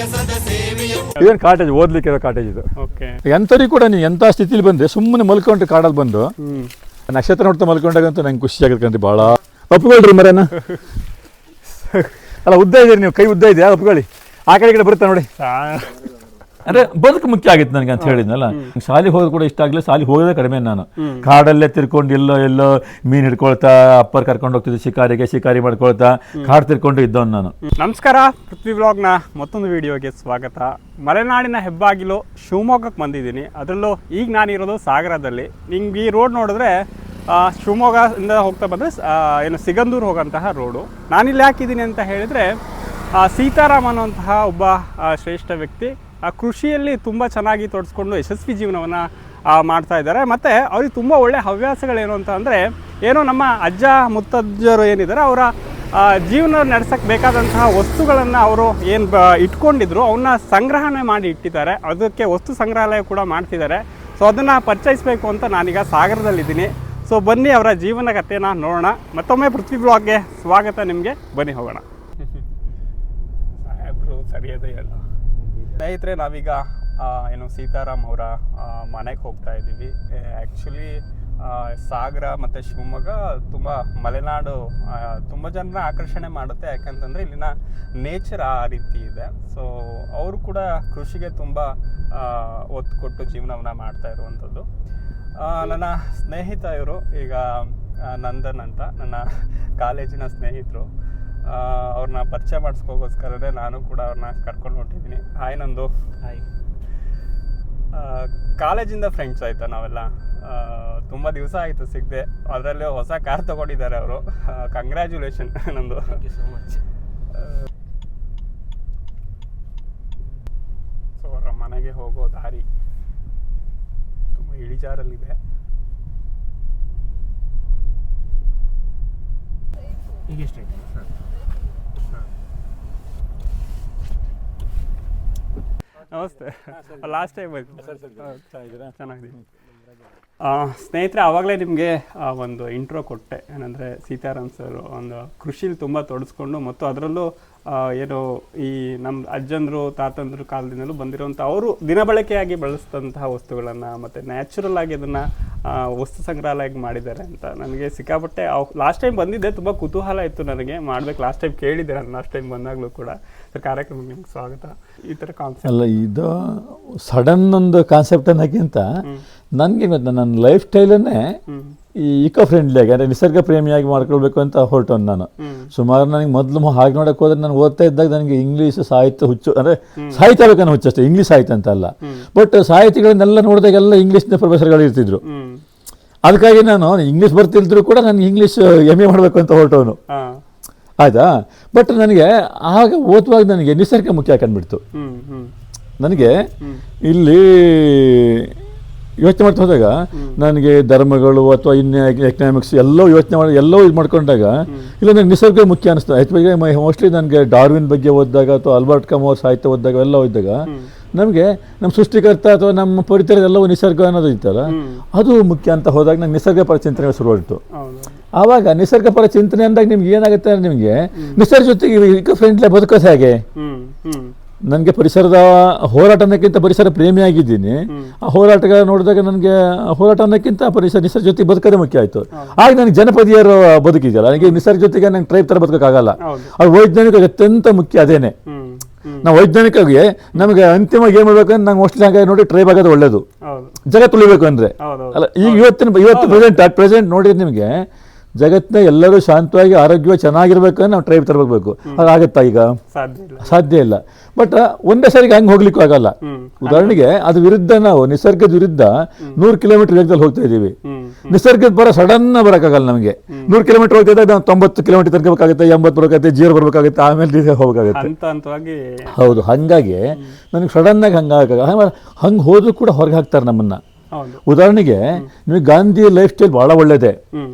ಇದೇನು ಕಾಟೇಜ್ ಓದ್ಲಿಕ್ಕೆ ಇರೋ ಕಾಟೇಜ್ ಇದು. ಓಕೆ ಎಂಥವ್ರಿಗೆ ಕೂಡ ನೀವು ಎಂಥ ಸ್ಥಿತಿಲಿ ಬಂದೆ ಸುಮ್ಮನೆ ಮಲ್ಕೊಂಡ್ರೆ ಕಾಡಲ್ ಬಂದು ನಕ್ಷತ್ರ ನೋಡ್ತಾ ಮಲ್ಕೊಂಡಾಗಂತೂ ನಂಗೆ ಖುಷಿ ಆಗತ್ತೆ ಭಾಳ. ಒಪ್ಕೊಳ್ರಿ ಮರೇನ ಅಲ್ಲ ಉದ್ದ ಇದೀರಿ ನೀವು ಕೈ ಉದ್ದ ಇದೆಯಾ? ಒಪ್ಕೊಳ್ಳಿ ಆ ಕಡೆ ಈ ಕಡೆ ಬರುತ್ತೆ ನೋಡಿ? ಅಂದ್ರೆ ಬದುಕು ಮುಖ್ಯ ಆಗಿತ್ತು ನನಗೆ ಅಂತ ಹೇಳಿದ್ನಲ್ಲ. ಶಾಲೆಗೆ ಹೋಗೋದು ಕೂಡ ಇಷ್ಟ ಆಗಲಿಲ್ಲ ಶಾಲೆಗೆ ಹೋಗೋದೇ ಕಡಿಮೆ ನಾನು. ಕಾಡಲ್ಲೇ ತಿರ್ಕೊಂಡು ಎಲ್ಲೋ ಎಲ್ಲೋ ಮೀನು ಹಿಡ್ಕೊಳ್ತಾ ಅಪ್ಪರ್ ಕರ್ಕೊಂಡು ಹೋಗ್ತಿದ್ದೆ ಶಿಕಾರಿಗೆ ಶಿಕಾರಿ ಮಾಡ್ಕೊಳ್ತಾ ಕಾಡು ತಿರ್ಕೊಂಡು ಇದ್ದವನು ನಾನು. ನಮಸ್ಕಾರ ಪೃಥ್ವಿ ವ್ಲಾಗ್ನ ಮತ್ತೊಂದು ವಿಡಿಯೋಗೆ ಸ್ವಾಗತ. ಮಲೆನಾಡಿನ ಹೆಬ್ಬಾಗಿಲು ಶಿವಮೊಗ್ಗಕ್ಕೆ ಬಂದಿದ್ದೀನಿ. ಅದರಲ್ಲೂ ಈಗ ನಾನಿರೋದು ಸಾಗರದಲ್ಲಿ. ನಿಮ್ಗೆ ಈ ರೋಡ್ ನೋಡಿದ್ರೆ ಶಿವಮೊಗ್ಗದಿಂದ ಹೋಗ್ತಾ ಬಂದರೆ ಏನು ಸಿಗಂದೂರು ಹೋಗೋಂತಹ ರೋಡು ನಾನಿಲ್ಲಿ ಹಾಕಿದ್ದೀನಿ ಅಂತ ಹೇಳಿದರೆ ಸೀತಾರಾಮ್ ಅನ್ನುವಂತಹ ಒಬ್ಬ ಶ್ರೇಷ್ಠ ವ್ಯಕ್ತಿ ಕೃಷಿಯಲ್ಲಿ ತುಂಬ ಚೆನ್ನಾಗಿ ತೊಡಸ್ಕೊಂಡು ಯಶಸ್ವಿ ಜೀವನವನ್ನು ಮಾಡ್ತಾ ಇದ್ದಾರೆ. ಮತ್ತು ಅವ್ರಿಗೆ ತುಂಬ ಒಳ್ಳೆಯ ಹವ್ಯಾಸಗಳೇನು ಅಂತ ಅಂದರೆ, ಏನೋ ನಮ್ಮ ಅಜ್ಜ ಮುತ್ತಜ್ಜರು ಏನಿದ್ದಾರೆ ಅವರ ಜೀವನ ನಡೆಸಕ್ಕೆ ಬೇಕಾದಂತಹ ವಸ್ತುಗಳನ್ನು ಅವರು ಏನು ಬ, ಇಟ್ಕೊಂಡಿದ್ರು ಅವನ್ನ ಸಂಗ್ರಹಣೆ ಮಾಡಿ ಇಟ್ಟಿದ್ದಾರೆ. ಅದಕ್ಕೆ ವಸ್ತು ಸಂಗ್ರಹಾಲಯ ಕೂಡ ಮಾಡ್ತಿದ್ದಾರೆ. ಸೊ, ಅದನ್ನು ಪರಿಚಯಿಸಬೇಕು ಅಂತ ನಾನೀಗ ಸಾಗರದಲ್ಲಿದ್ದೀನಿ. ಸೊ, ಬನ್ನಿ ಅವರ ಜೀವನ ಕಥೆನ ನೋಡೋಣ. ಮತ್ತೊಮ್ಮೆ ಪೃಥ್ವಿ ಬ್ಲಾಗ್ಗೆ ಸ್ವಾಗತ ನಿಮಗೆ. ಬನ್ನಿ ಹೋಗೋಣ. ಸಾಹೇಬ್ರು, ಸರಿಯಾದ ಹೇಳ ಸ್ನೇಹಿತರೆ, ನಾವೀಗ ಏನು ಸೀತಾರಾಮ್ ಅವರ ಮನೆಗೆ ಹೋಗ್ತಾ ಇದ್ದೀವಿ. ಆ್ಯಕ್ಚುಲಿ ಸಾಗರ ಮತ್ತು ಶಿವಮೊಗ್ಗ ತುಂಬ ಮಲೆನಾಡು ತುಂಬ ಜನರ ಆಕರ್ಷಣೆ ಮಾಡುತ್ತೆ. ಯಾಕಂತಂದರೆ ಇಲ್ಲಿನ ನೇಚರ್ ಆ ರೀತಿ ಇದೆ. ಸೊ ಅವರು ಕೂಡ ಕೃಷಿಗೆ ತುಂಬ ಒತ್ತು ಕೊಟ್ಟು ಜೀವನವನ್ನು ಮಾಡ್ತಾ ಇರುವಂಥದ್ದು. ನನ್ನ ಸ್ನೇಹಿತ ಇವರು, ಈಗ ನಂದನ್ ಅಂತ, ನನ್ನ ಕಾಲೇಜಿನ ಸ್ನೇಹಿತರು. ಅವ್ರನ್ನ ಪರಿಚಯ ಮಾಡಿಸ್ಕೋಗೋಸ್ಕರನೇ ನಾನು ಕೂಡ ಅವ್ರನ್ನ ಕರ್ಕೊಂಡು ಹೊಂಟಿದ್ದೀನಿ ಹಾಯ್ ನಂದು ಹಾಯ್ ಕಾಲೇಜಿಂದ ಫ್ರೆಂಡ್ಸ್ ಆಯ್ತಾ ನಾವೆಲ್ಲ? ತುಂಬ ದಿವಸ ಆಯಿತು ಸಿಗದೆ. ಅದರಲ್ಲಿ ಹೊಸ ಕಾರ್ ತಗೊಂಡಿದ್ದಾರೆ ಅವರು. ಕಂಗ್ರ್ಯಾಚುಲೇಷನ್ ನಂದು. ಸೊ ಅವರ ಮನೆಗೆ ಹೋಗೋ ದಾರಿ ತುಂಬ ಇಳಿಜಾರಲ್ಲಿದೆ. ಈಗ ನಮಸ್ತೆ. ಲಾಸ್ಟ್ ಟೈಮ್ ಚೆನ್ನಾಗಿದ್ದೀನಿ ಆ, ಸ್ನೇಹಿತರೆ ಆವಾಗಲೇ ನಿಮಗೆ ಒಂದು ಇಂಟ್ರೋ ಕೊಟ್ಟೆ. ಏನಂದರೆ ಸೀತಾರಾಮ್ ಸರ್ ಒಂದು ಕೃಷಿಲಿ ತುಂಬ ತೊಡಸ್ಕೊಂಡು ಮತ್ತು ಅದರಲ್ಲೂ ಏನು ಈ ನಮ್ಮ ಅಜ್ಜಂದರು ತಾತಂದ್ರ ಕಾಲದಿಂದಲೂ ಬಂದಿರುವಂಥ ಅವರು ದಿನಬಳಕೆಯಾಗಿ ಬಳಸಿದಂತಹ ವಸ್ತುಗಳನ್ನು ಮತ್ತು ನ್ಯಾಚುರಲ್ ಆಗಿ ಅದನ್ನು ವಸ್ತು ಸಂಗ್ರಹಾಲಯಕ್ಕೆ ಮಾಡಿದ್ದಾರೆ ಅಂತ ನನಗೆ ಸಿಕ್ಕಾಪಟ್ಟೆ ಲಾಸ್ಟ್ ಟೈಮ್ ಬಂದಿದ್ದೆ ತುಂಬ ಕುತೂಹಲ ಇತ್ತು ನನಗೆ. ಮಾಡ್ಬೇಕು ಲಾಸ್ಟ್ ಟೈಮ್ ಕೇಳಿದ್ದೆ ನಾನು ಲಾಸ್ಟ್ ಟೈಮ್ ಬಂದಾಗಲೂ ಕೂಡ. ಕಾರ್ಯಕ್ರಮ ಕಾರ್ಯಕ್ರಮಕ್ಕೆ ನಿಮ್ಗೆ ಸ್ವಾಗತ. ಈ ಥರ ಕಾನ್ಸೆಪ್ಟ್ ಅಲ್ಲ ಇದು ಸಡನ್ ಒಂದು ಕಾನ್ಸೆಪ್ಟ್ ಅನ್ನೋಕ್ಕಿಂತ ನನಗೆ ಮತ್ತು ನನ್ನ ಲೈಫ್ ಸ್ಟೈಲನ್ನೇ ಈ ಇಕೋ ಫ್ರೆಂಡ್ಲಿ ಆಗಿ ಅಂದರೆ ನಿಸರ್ಗ ಪ್ರೇಮಿಯಾಗಿ ಮಾಡ್ಕೊಳ್ಬೇಕು ಅಂತ ಹೊರಟವ್ನು ನಾನು. ಸುಮಾರು ನನಗೆ ಮೊದಲು ಹಾಗೆ ನೋಡಕ್ಕೆ ಹೋದ್ರೆ ನಾನು ಓದ್ತಾ ಇದ್ದಾಗ ನನಗೆ ಇಂಗ್ಲೀಷ್ ಸಾಹಿತ್ಯ ಹುಚ್ಚು ಅಂದರೆ ಸಾಹಿತ್ಯ ಬೇಕನ್ನೋ ಹುಚ್ಚು ಅಷ್ಟೇ ಇಂಗ್ಲೀಷ್ ಸಾಹಿತ್ಯ ಅಂತ ಅಲ್ಲ. ಬಟ್ ಸಾಹಿತ್ಯಗಳನ್ನೆಲ್ಲ ನೋಡಿದಾಗೆಲ್ಲ ಇಂಗ್ಲೀಷ್ನ ಪ್ರೊಫೆಸರ್ಗಳು ಇರ್ತಿದ್ರು. ಅದಕ್ಕಾಗಿ ನಾನು ಇಂಗ್ಲೀಷ್ ಬರ್ತಿಲ್ದ್ರು ಕೂಡ ನಾನು ಇಂಗ್ಲೀಷ್ ಎಂ ಎ ಮಾಡಬೇಕು ಅಂತ ಹೊರಟವನು. ಆಯ್ತಾ? ಬಟ್ ನನಗೆ ಆಗ ಓದುವಾಗ ನನಗೆ ನಿಸರ್ಗ ಮುಖ್ಯ ಹಾಕೊಂಡ್ಬಿಡ್ತು ನನಗೆ ಇಲ್ಲಿ ಯೋಚನೆ ಮಾಡ್ತಾ ಹೋದಾಗ ನನಗೆ ಧರ್ಮಗಳು ಅಥವಾ ಇನ್ನು ಎಕನಾಮಿಕ್ಸ್ ಎಲ್ಲವೂ ಯೋಚನೆ ಮಾಡಿ ಎಲ್ಲವೂ ಇದು ಮಾಡ್ಕೊಂಡಾಗ ಇಲ್ಲ ನನಗೆ ನಿಸರ್ಗ ಮುಖ್ಯ ಅನಿಸ್ತು. ಬಗ್ಗೆ ಮೋಸ್ಟ್ಲಿ ನನಗೆ ಡಾರ್ವಿನ್ ಬಗ್ಗೆ ಓದಿದಾಗ ಅಥವಾ ಅಲ್ಬರ್ಟ್ ಕಮೋ ಸಾಹಿತ್ಯ ಓದಿದಾಗ ಎಲ್ಲ ಓದಿದಾಗ ನಮಗೆ ನಮ್ಮ ಸೃಷ್ಟಿಕರ್ತ ಅಥವಾ ನಮ್ಮ ಪರಿಸರ ಎಲ್ಲವೂ ನಿಸರ್ಗ ಅನ್ನೋದು ಇತ್ತಲ್ಲ ಅದು ಮುಖ್ಯ ಅಂತ ಹೋದಾಗ ನಂಗೆ ನಿಸರ್ಗ ಪರ ಚಿಂತನೆ ಶುರುವಾಯಿತು ಆವಾಗ ನಿಸರ್ಗ ಪರ ಚಿಂತನೆ ಅಂದಾಗ ನಿಮ್ಗೆ ಏನಾಗುತ್ತೆ ಅಂದ್ರೆ ನಿಮಗೆ ನಿಸರ್ಗ ಜೊತೆಗೆ ಇಕೋ ಫ್ರೆಂಡ್ಲಿ ಬದುಕೋದು ಹೇಗೆ? ನನಗೆ ಪರಿಸರದ ಹೋರಾಟ ಅನ್ನೋಕ್ಕಿಂತ ಪರಿಸರ ಪ್ರೇಮಿಯಾಗಿದ್ದೀನಿ ಆ ಹೋರಾಟಗಾರ ನೋಡಿದಾಗ ನನಗೆ ಹೋರಾಟ ಅನ್ನೋಕ್ಕಿಂತ ಪರಿಸರ ನಿಸರ್ಗ ಜೊತೆ ಬದುಕೋದೇ ಮುಖ್ಯ ಆಯಿತು. ಆಗ ನನಗೆ ಜನಪದಿಯರು ಬದುಕಿದೆಯಲ್ಲ ನನಗೆ ನಿಸರ್ಗ ಜೊತೆಗೆ ನಂಗೆ ಟ್ರೈಬ್ ಥರ ಬದುಕೋಕ್ಕಾಗಲ್ಲ. ಅದು ವೈಜ್ಞಾನಿಕ ಅತ್ಯಂತ ಮುಖ್ಯ ಅದೇನೆ. ನಾವು ವೈಜ್ಞಾನಿಕವಾಗಿ ನಮಗೆ ಅಂತಿಮವಾಗಿ ಏನು ಮಾಡ್ಬೇಕಂದ್ರೆ ನಂಗೆ ಮೋಸ್ಟ್ಲಿ ಹಾಗೆ ನೋಡಿ ಟ್ರೈಬ್ ಆಗೋದು ಒಳ್ಳೇದು. ಜಗತ್ತು ಉಳಿಬೇಕು ಅಂದರೆ. ಅಲ್ಲ ಈಗ ಇವತ್ತಿನ ಇವತ್ತು ಪ್ರೆಸೆಂಟ್ ಅಟ್ ಪ್ರೆಸೆಂಟ್ ನೋಡಿದ್ರೆ ನಿಮಗೆ ಜಗತ್ತಿನ ಎಲ್ಲರೂ ಶಾಂತವಾಗಿ ಆರೋಗ್ಯವಾಗಿ ಚೆನ್ನಾಗಿರ್ಬೇಕು ನಾವು ಟ್ರೈಬ್ ತರಬೇಕು ಅದು ಆಗುತ್ತಾ ಈಗ? ಸಾಧ್ಯ ಇಲ್ಲ. ಬಟ್ ಒಂದೇ ಸರಿಗೆ ಹಂಗೆ ಹೋಗ್ಲಿಕ್ಕೂ ಆಗಲ್ಲ. ಉದಾಹರಣೆಗೆ ಅದು ವಿರುದ್ಧ ನಾವು ನಿಸರ್ಗದ ವಿರುದ್ಧ ನೂರು ಕಿಲೋಮೀಟರ್ ವೇಗದಲ್ಲಿ ಹೋಗ್ತಾ ಇದ್ದೀವಿ. ನಿಸರ್ಗದ ಬರ ಸಡನ್ ಬರೋಕ್ಕಾಗಲ್ಲ ನಮಗೆ. ನೂರು ಕಿಲೋಮೀಟರ್ ಹೋಗ್ತಾ ಇದ್ದಾಗ ನಾವು ತೊಂಬತ್ತು ಕಿಲೋಮೀಟರ್ ಎಂಬತ್ ಎಂಬತ್ತು ಬರಬೇಕಾಗುತ್ತೆ ಜೀರೋ ಬರಬೇಕಾಗುತ್ತೆ ಆಮೇಲೆ ಹೋಗಬೇಕಾಗುತ್ತೆ. ಹೌದು ಹಾಗಾಗಿ ನನಗೆ ಸಡನ್ ಆಗಿ ಹಂಗಾಗಲ್ಲ ಹಂಗೆ ಹೋದ್ರೂ ಕೂಡ ಹೊರಗೆ ಹಾಕ್ತಾರೆ ನಮ್ಮನ್ನ. ಉದಾಹರಣೆಗೆ ನಿಮಗೆ ಗಾಂಧಿ ಲೈಫ್ ಸ್ಟೈಲ್ ಭಾಳ ಒಳ್ಳೆಯದೇ ಹ್ಞೂ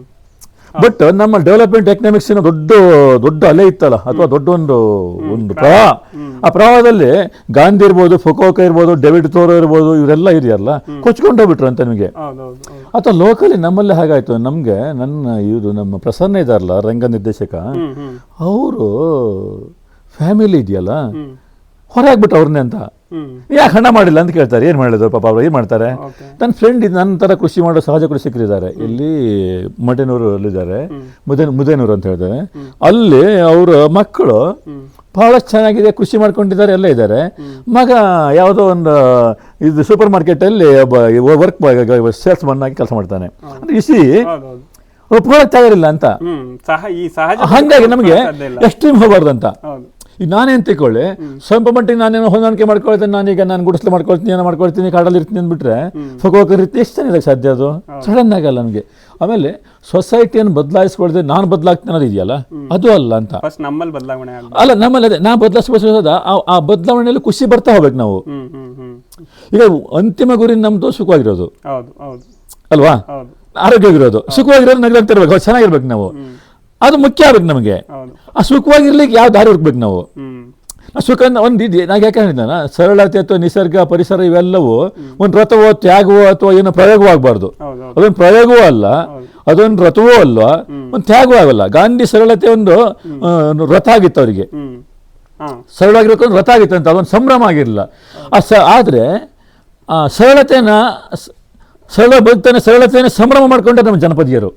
ಬಟ್ ನಮ್ಮ ಡೆವಲಪ್ಮೆಂಟ್ ಎಕನಾಮಿಕ್ಸ್ ದೊಡ್ಡ ದೊಡ್ಡ ಅಲೆ ಇತ್ತಲ್ಲ ಅಥವಾ ದೊಡ್ಡ ಒಂದು ಒಂದು ಪ್ರವಾಹ. ಆ ಪ್ರವಾಹದಲ್ಲಿ ಗಾಂಧಿ ಇರ್ಬೋದು ಫುಕೋಕ ಇರ್ಬೋದು ಡೆವಿಡ್ ತೋರೋ ಇರ್ಬೋದು ಇವರೆಲ್ಲ ಇದೆಯಲ್ಲ ಕೊಚ್ಕೊಂಡು ಬಿಟ್ರು ಅಂತ ನಿಮಗೆ. ಅಥವಾ ಲೋಕಲಿ ನಮ್ಮಲ್ಲಿ ಹಾಗಾಯ್ತು. ನಮಗೆ ನನ್ನ ಇವರು ನಮ್ಮ ಪ್ರಸನ್ನ ಇದಾರಲ್ಲ ರಂಗ ನಿರ್ದೇಶಕ ಅವರು ಫ್ಯಾಮಿಲಿ ಇದೆಯಲ್ಲ ಹೊರಗೆ ಹೊರ ಹಾಕ್ಬಿಟ್ಟು ಅವ್ರನ್ನೇ ಅಂತ. ಯಾಕೆ ಹಣ ಮಾಡಿಲ್ಲ ಅಂತ ಕೇಳ್ತಾರೆ. ಏನು ಮಾಡಿದ್ರು? ಪಾಪ ಅವರು ಏನು ಮಾಡ್ತಾರೆ? ನನ್ನ ಫ್ರೆಂಡ್ ನನ್ನ ಥರ ಕೃಷಿ ಮಾಡೋ ಸಹಜ ಕೃಷಿಕರಿದ್ದಾರೆ ಇಲ್ಲಿ ಮಟೆನೂರು ಅಲ್ಲಿದ್ದಾರೆ. ಮುದೇನ್ ಮುದೇನೂರು ಅಂತ ಹೇಳ್ತಾರೆ. ಅಲ್ಲಿ ಅವರ ಮಕ್ಕಳು ಬಹಳ ಚೆನ್ನಾಗಿದೆ ಕೃಷಿ ಮಾಡ್ಕೊಂಡಿದ್ದಾರೆ ಎಲ್ಲ ಇದ್ದಾರೆ. ಮಗ ಯಾವುದೋ ಒಂದು ಇದು ಸೂಪರ್ ಮಾರ್ಕೆಟಲ್ಲಿ ವರ್ಕ್ ಸೇಲ್ಸ್ ಮನ್ ಆಗಿ ಕೆಲಸ ಮಾಡ್ತಾನೆ. ಅಂದ್ರೆ ಇಸಿ ಹೌದೌದು ಒಪ್ಕೊಳ್ಳೋಕೆ ತಯಾರಿಲ್ಲ ಅಂತ. ಹಂಗಾಗಿ ನಮಗೆ ಇಲ್ಲ. ಎಕ್ಸ್ಟ್ರೀಮ್ ಹೋಗಬಾರ್ದು ಅಂತ. ಈಗ ನಾನೇನ್ ತಿಳ್ಕೊಳ್ಳಿ? ಸ್ವಲ್ಪ ಮಟ್ಟಿಗೆ ನಾನೇನೋ ಹೊಂದಾಣಿಕೆ ಮಾಡ್ಕೊಳ್ತೇನೆ ನಾನೀಗ ನಾನು ಗುಡಿಸ್ಲು ಮಾಡ್ಕೊಳ್ತೀನಿ ಏನೋ ಮಾಡ್ಕೊಳ್ತೀನಿ ಕಾಡಲ್ಲಿ ಇರ್ತೀನಿ ಅಂದ್ಬಿಟ್ರೆ ಹೋಗೋಕೆ ರೀತಿ ಎಷ್ಟು ಚೆನ್ನಾಗಿದೆ ಸಾಧ್ಯ ಅದು? ಸಡನ್ ಆಗಲ್ಲ ನನಗೆ ಆಮೇಲೆ ಸೊಸೈಟಿಯನ್ನು ಬದಲಾಯಿಸ್ಕೊಳ್ದೆ ನಾನು ಬದಲಾಗ್ತೀನಿ ಅನ್ನೋದು ಇದೆಯಲ್ಲ? ಅದು ಅಲ್ಲ ಅಂತ. ನಮ್ಮಲ್ಲಿ ಬದಲಾವಣೆ ಅಲ್ಲ ನಮ್ಮಲ್ಲಿ ಅದೇ ನಾ ಬದಲಾಯಿಸೋದ ಆ ಬದಲಾವಣೆಯಲ್ಲಿ ಖುಷಿ ಬರ್ತಾ ಹೋಗ್ಬೇಕು ನಾವು. ಈಗ ಅಂತಿಮ ಗುರಿ ನಮ್ಮದು ಸುಖವಾಗಿರೋದು. ಅಲ್ವಾ? ಆರೋಗ್ಯವಾಗಿರೋದು. ಸುಖವಾಗಿರೋದು ನಗರಾಗ್ತಿರ್ಬೇಕು ಚೆನ್ನಾಗಿರ್ಬೇಕು ನಾವು. ಅದು ಮುಖ್ಯ ಆಗ್ಬೇಕು ನಮಗೆ. ಆ ಸುಖವಾಗಿರ್ಲಿಕ್ಕೆ ಯಾವ ದಾರಿ ಹುಡುಕ್ಬೇಕು ನಾವು? ಸುಖ ಒಂದು ಇದೆ ನಾನು ಯಾಕೆ ಹೇಳಿದ್ದಾನ ಸರಳತೆ ಅಥವಾ ನಿಸರ್ಗ ಪರಿಸರ ಇವೆಲ್ಲವೂ ಒಂದು ರಥವೋ ತ್ಯಾಗವೋ ಅಥವಾ ಏನೋ ಪ್ರಯೋಗವೂ ಆಗಬಾರ್ದು. ಅದೊಂದು ಪ್ರಯೋಗವೂ ಅಲ್ಲ ಅದೊಂದು ರಥವೂ ಅಲ್ವಾ ಒಂದು ತ್ಯಾಗವೂ ಆಗಲ್ಲ. ಗಾಂಧಿ ಸರಳತೆ ಒಂದು ರಥ ಆಗಿತ್ತು ಅವರಿಗೆ. ಸರಳವಾಗಿರ್ಬೇಕು ಒಂದು ರಥ ಆಗಿತ್ತು ಅಂತ ಅದೊಂದು ಸಂಭ್ರಮ ಆಗಿರಲಿಲ್ಲ. ಆ ಸ ಆದರೆ ಆ ಸರಳತೆನ ಸ- ಸರಳ ಬದುಕ್ತಾನೆ ಸರಳತೆಯನ್ನು ಸಂಭ್ರಮ ಮಾಡ್ಕೊಂಡ್ರೆ ನಮ್ಮ ಜನಪದಿಯರು.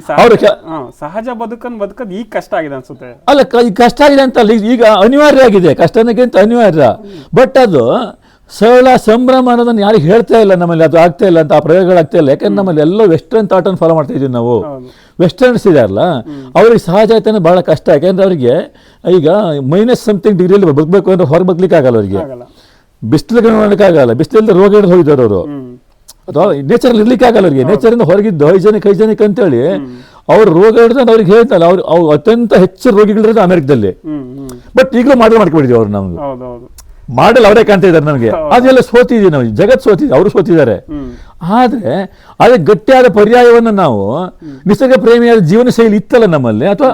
ಅವ್ರು ಸಹಜ ಕೆ- ಹಾ, ಸಹಜ ಬದುಕನ್ನು ಬದುಕೋದು ಈಗ ಕಷ್ಟ ಆಗಿದೆ ಅನ್ಸುತ್ತೆ. ಅಲ್ಲ ಕ- ಈಗ ಕಷ್ಟ ಆಗಿದೆ ಅಂತ ಈಗ- ಈಗ ಅನಿವಾರ್ಯ ಆಗಿದೆ. ಕಷ್ಟನಕ್ಕಿಂತ ಅನಿವಾರ್ಯ. ಬಟ್ ಅದು ಸರಳ ಸಂಭ್ರಮ ಅನ್ನೋದನ್ನ ಯಾರಿಗೆ ಹೇಳ್ತಾ ಇಲ್ಲ ನಮ್ಮಲ್ಲಿ ಅದು ಆಗ್ತಾ ಇಲ್ಲ ಅಂತ ಆ ಪ್ರಯೋಗಗಳಾಗ್ತಾ ಇಲ್ಲ. ಯಾಕಂದ್ರೆ ನಮ್ಮಲ್ಲಿ ಎಲ್ಲ ವೆಸ್ಟರ್ನ್ ಥಾಟನ್ನು ಫಾಲೋ ಮಾಡ್ತಾ ಇದ್ದೀವಿ ನಾವು. ಹೌದು. ವೆಸ್ಟರ್ನ್ಸ್ ಇದಾರಲ್ಲ ಅವ್ರಿಗೆ ಸಹಜತೆನೇ ಬಹಳ ಕಷ್ಟ. ಯಾಕೆಂದ್ರೆ ಅವರಿಗೆ ಈಗ ಮೈನಸ್ ಸಮಥಿಂಗ್ ಡಿಗ್ರಿಯಲ್ಲಿ ಬದುಕಬೇಕು ಅಂದ್ರೆ ಹೊರಗೆ ಬದುಕಲಿಕ್ಕೆ ಆಗಲ್ಲ ಅವರಿಗೆ. ಆಗಲ್ಲ. ಬಿಸಿಲಿಗೆ ನೋಡೋಕ್ಕಾಗಲ್ಲ ಬಿಸಿಲಲ್ಲಿ ರೋಗ ಹಿಡಿದು ಹೋಗಿದ್ದಾರೆ ಅವರು. ಹ್ಮ್. ಅಥವಾ ನೇಚರಲ್ಲಿ ಇರ್ಲಿಕ್ಕೆ ಆಗಲ್ಲ ಅವರಿಗೆ. ನೇಚರಿಂದ ಹೊರಗಿದ್ದು ಹೈಜೆನಿಕ್ ಹೈಜೆನಿಕ್ ಅಂತೇಳಿ ಅವ್ರ ರೋಗ ಹಿಡಿದ್ರೆ ಅವ್ರಿಗೆ ಹೇಳ್ತಾರೆ ಅವ್ರು ಅವ್ರು ಅತ್ಯಂತ ಹೆಚ್ಚು ರೋಗಿಗಳಿರೋದು ಅಮೆರಿಕದಲ್ಲಿ. ಬಟ್ ಈಗಲೂ ಮಾಡಲ್ ಮಾಡ್ಕೊಂಡಿದ್ದೀವಿ ಅವ್ರು ನಮ್ಗೆ. ಮಾಡಲ್ ಅವರೇ ಕಾಣ್ತಾ ಇದ್ದಾರೆ ನನಗೆ ಅದೆಲ್ಲ ಸೋತಿದ್ವಿ ನಾವು. ಜಗತ್ ಸೋತಿದ್ವಿ ಅವರು ಸೋತಿದ್ದಾರೆ. ಆದ್ರೆ ಅದೇ ಗಟ್ಟಿಯಾದ ಪರ್ಯಾಯವನ್ನು ನಾವು ನಿಸರ್ಗ ಪ್ರೇಮಿಯಾದ ಜೀವನ ಶೈಲಿ ಇತ್ತಲ್ಲ ನಮ್ಮಲ್ಲಿ ಅಥವಾ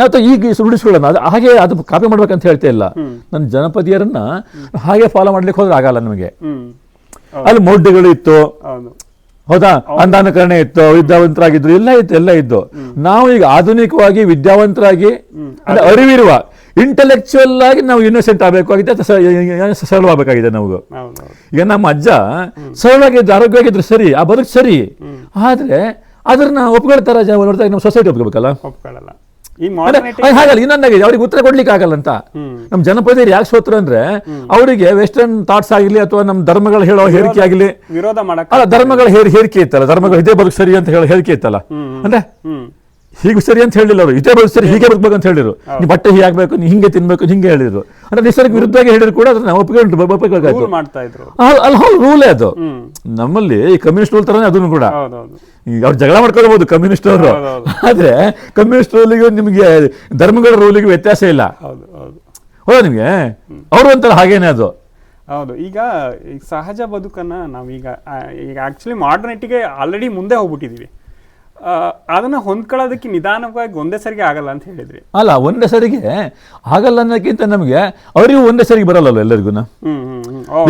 ನಾವು ಈಗ ರೂಢಿಸ್ಕೊಳ್ಳೋಣ ಅದು ಹಾಗೆ ಅದು ಕಾಪಿ ಮಾಡ್ಬೇಕಂತ ಹೇಳ್ತಾ ಇಲ್ಲ. ನನ್ನ ಜನಪದಿಯರನ್ನ ಹಾಗೆ ಫಾಲೋ ಮಾಡ್ಲಿಕ್ಕೆ ಹೋದ್ರೆ ಆಗಲ್ಲ ನಮಗೆ. ಅಲ್ಲಿ ಮೌಢ್ಯಗಳು ಇತ್ತು. ಹೌದು. ಅಂದಾನಕರಣೆ ಇತ್ತು ವಿದ್ಯಾವಂತರಾಗಿದ್ರು ಎಲ್ಲ ಇತ್ತು ಎಲ್ಲ ಇದ್ದು. ನಾವು ಈಗ ಆಧುನಿಕವಾಗಿ ವಿದ್ಯಾವಂತರಾಗಿ ಅಂದ್ರೆ ಅರಿವಿರುವ ಇಂಟೆಲೆಕ್ಚುಯಲ್ ಆಗಿ ನಾವು ಇನ್ನೋಸೆಂಟ್ ಆಗಬೇಕಾಗಿದೆ ಸರಳವಾಗಬೇಕಾಗಿದೆ ನಾವು ಹೌದು ಈಗ ನಮ್ಮ ಅಜ್ಜ ಸರಳವಾಗಿದ್ದು ಆರೋಗ್ಯವಾಗಿದ್ರು ಸರಿ ಆ ಬದುಕು ಸರಿ. ಆದ್ರೆ ಅದನ್ನ ಒಪ್ಕೊಳ್ತಾರ ನೋಡ್ದಾಗ ನಮ್ಮ ಸೊಸೈಟಿ ಒಪ್ಕೋಬೇಕಲ್ಲ? ಒಪ್ಕೊಳ್ಳಲ್ಲ. ಈ ಹಾಗಲ್ಲ ಇನ್ನೊಂದಾಗಿದೆ ಅವ್ರಿಗೆ ಉತ್ತರ ಕೊಡ್ಲಿಕ್ಕೆ ಆಗಲ್ಲ ಅಂತ ನಮ್ಮ ಜನಪದರು ಯಾಕೆ ಸೋತ್ರು ಅಂದ್ರೆ ಅವರಿಗೆ ವೆಸ್ಟರ್ನ್ ಥಾಟ್ಸ್ ಆಗಿರ್ಲಿ ಅಥವಾ ನಮ್ಮ ಧರ್ಮಗಳು ಹೇಳೋ ಹೇಳಿಕೆ ಆಗಲಿ. ವಿರೋಧ ಮಾಡಕ್ ಅಲ್ಲ ಧರ್ಮಗಳ ಹೇರಿ ಹೇರಿಕೆ ಇತ್ತಲ್ಲ ಧರ್ಮಗಳು ಇದೇ ಬದುಕು ಸರಿ ಅಂತ ಹೇಳಿ ಹೇಳಿಕೆ ಇತ್ತಲ್ಲ. ಅಂದ್ರೆ ಹೀಗೆ ಸರಿ ಅಂತ ಹೇಳಿಲ್ಲ ಅವರು. ಇದೇ ಬದುಕು ಸರಿ ಹೀಗೆ ಬದುಕಬೇಕು ಅಂತ ಹೇಳಿದ್ರು. ನೀವು ಬಟ್ಟೆ ಹೀಗೆ ಆಗ್ಬೇಕು ನೀವು ಹಿಂಗೆ ತಿನ್ಬೇಕು ಹಿಂಗೆ ಹೇಳಿದ್ರು. ಅಂದ್ರೆ ನಿಸರ್ಗ ವಿರುದ್ಧವಾಗಿ ಹೇಳಿದ್ರು ಕೂಡ ಅದನ್ನ ಮಾಡ್ತಾ ಇದ್ರು. ಅಲ್ಲಿ ಹೌದು ರೂಲೇ ಅದು. ನಮ್ಮಲ್ಲಿ ಈ ಕಮ್ಯುನಿಸ್ಟ್ ರೂಲ್ ತರನೇ ಅದನ್ನು ಕೂಡ. ಅವ್ರು ಜಗಳ ಮಾಡ್ಕೊಳ್ಬಹುದು ಕಮ್ಯುನಿಸ್ಟ್ ಅವರು. ಆದ್ರೆ ಕಮ್ಯುನಿಸ್ಟ್ ರೂಲಿಗೂ ನಿಮಗೆ ಧರ್ಮಗಳ ರೂಲಿಗೂ ವ್ಯತ್ಯಾಸ ಇಲ್ಲ. ಹೌದು ಹೌದು. ಹೌದಾ ನಿಮಗೆ? ಅವರು ಒಂಥರ ಹಾಗೇನೆ ಅದು. ಹೌದು ಈಗ ಈ ಸಹಜ ಬದುಕನ್ನ ನಾವೀಗ ಈಗ ಆಕ್ಚುಲಿ ಮಾಡರ್ನಿಟಿಗೆ ಆಲ್ರೆಡಿ ಮುಂದೆ ಹೋಗ್ಬಿಟ್ಟಿದೀವಿ. ಅದನ್ನ ಹೊಂದ್ಕೊಳ್ಳೋದಕ್ಕೆ ನಿಧಾನವಾಗಿ ಒಂದೇ ಸರಿಗೆ ಆಗಲ್ಲ ಅಂತ ಹೇಳಿದ್ರಿ. ಅಲ್ಲ ಒಂದೇ ಸರಿಗೆ ಆಗಲ್ಲ ಅನ್ನೋಕ್ಕಿಂತ ನಮಗೆ ಅವರಿಗೂ ಒಂದೇ ಸರಿಗೆ ಬರಲ್ಲ ಎಲ್ಲರಿಗೂ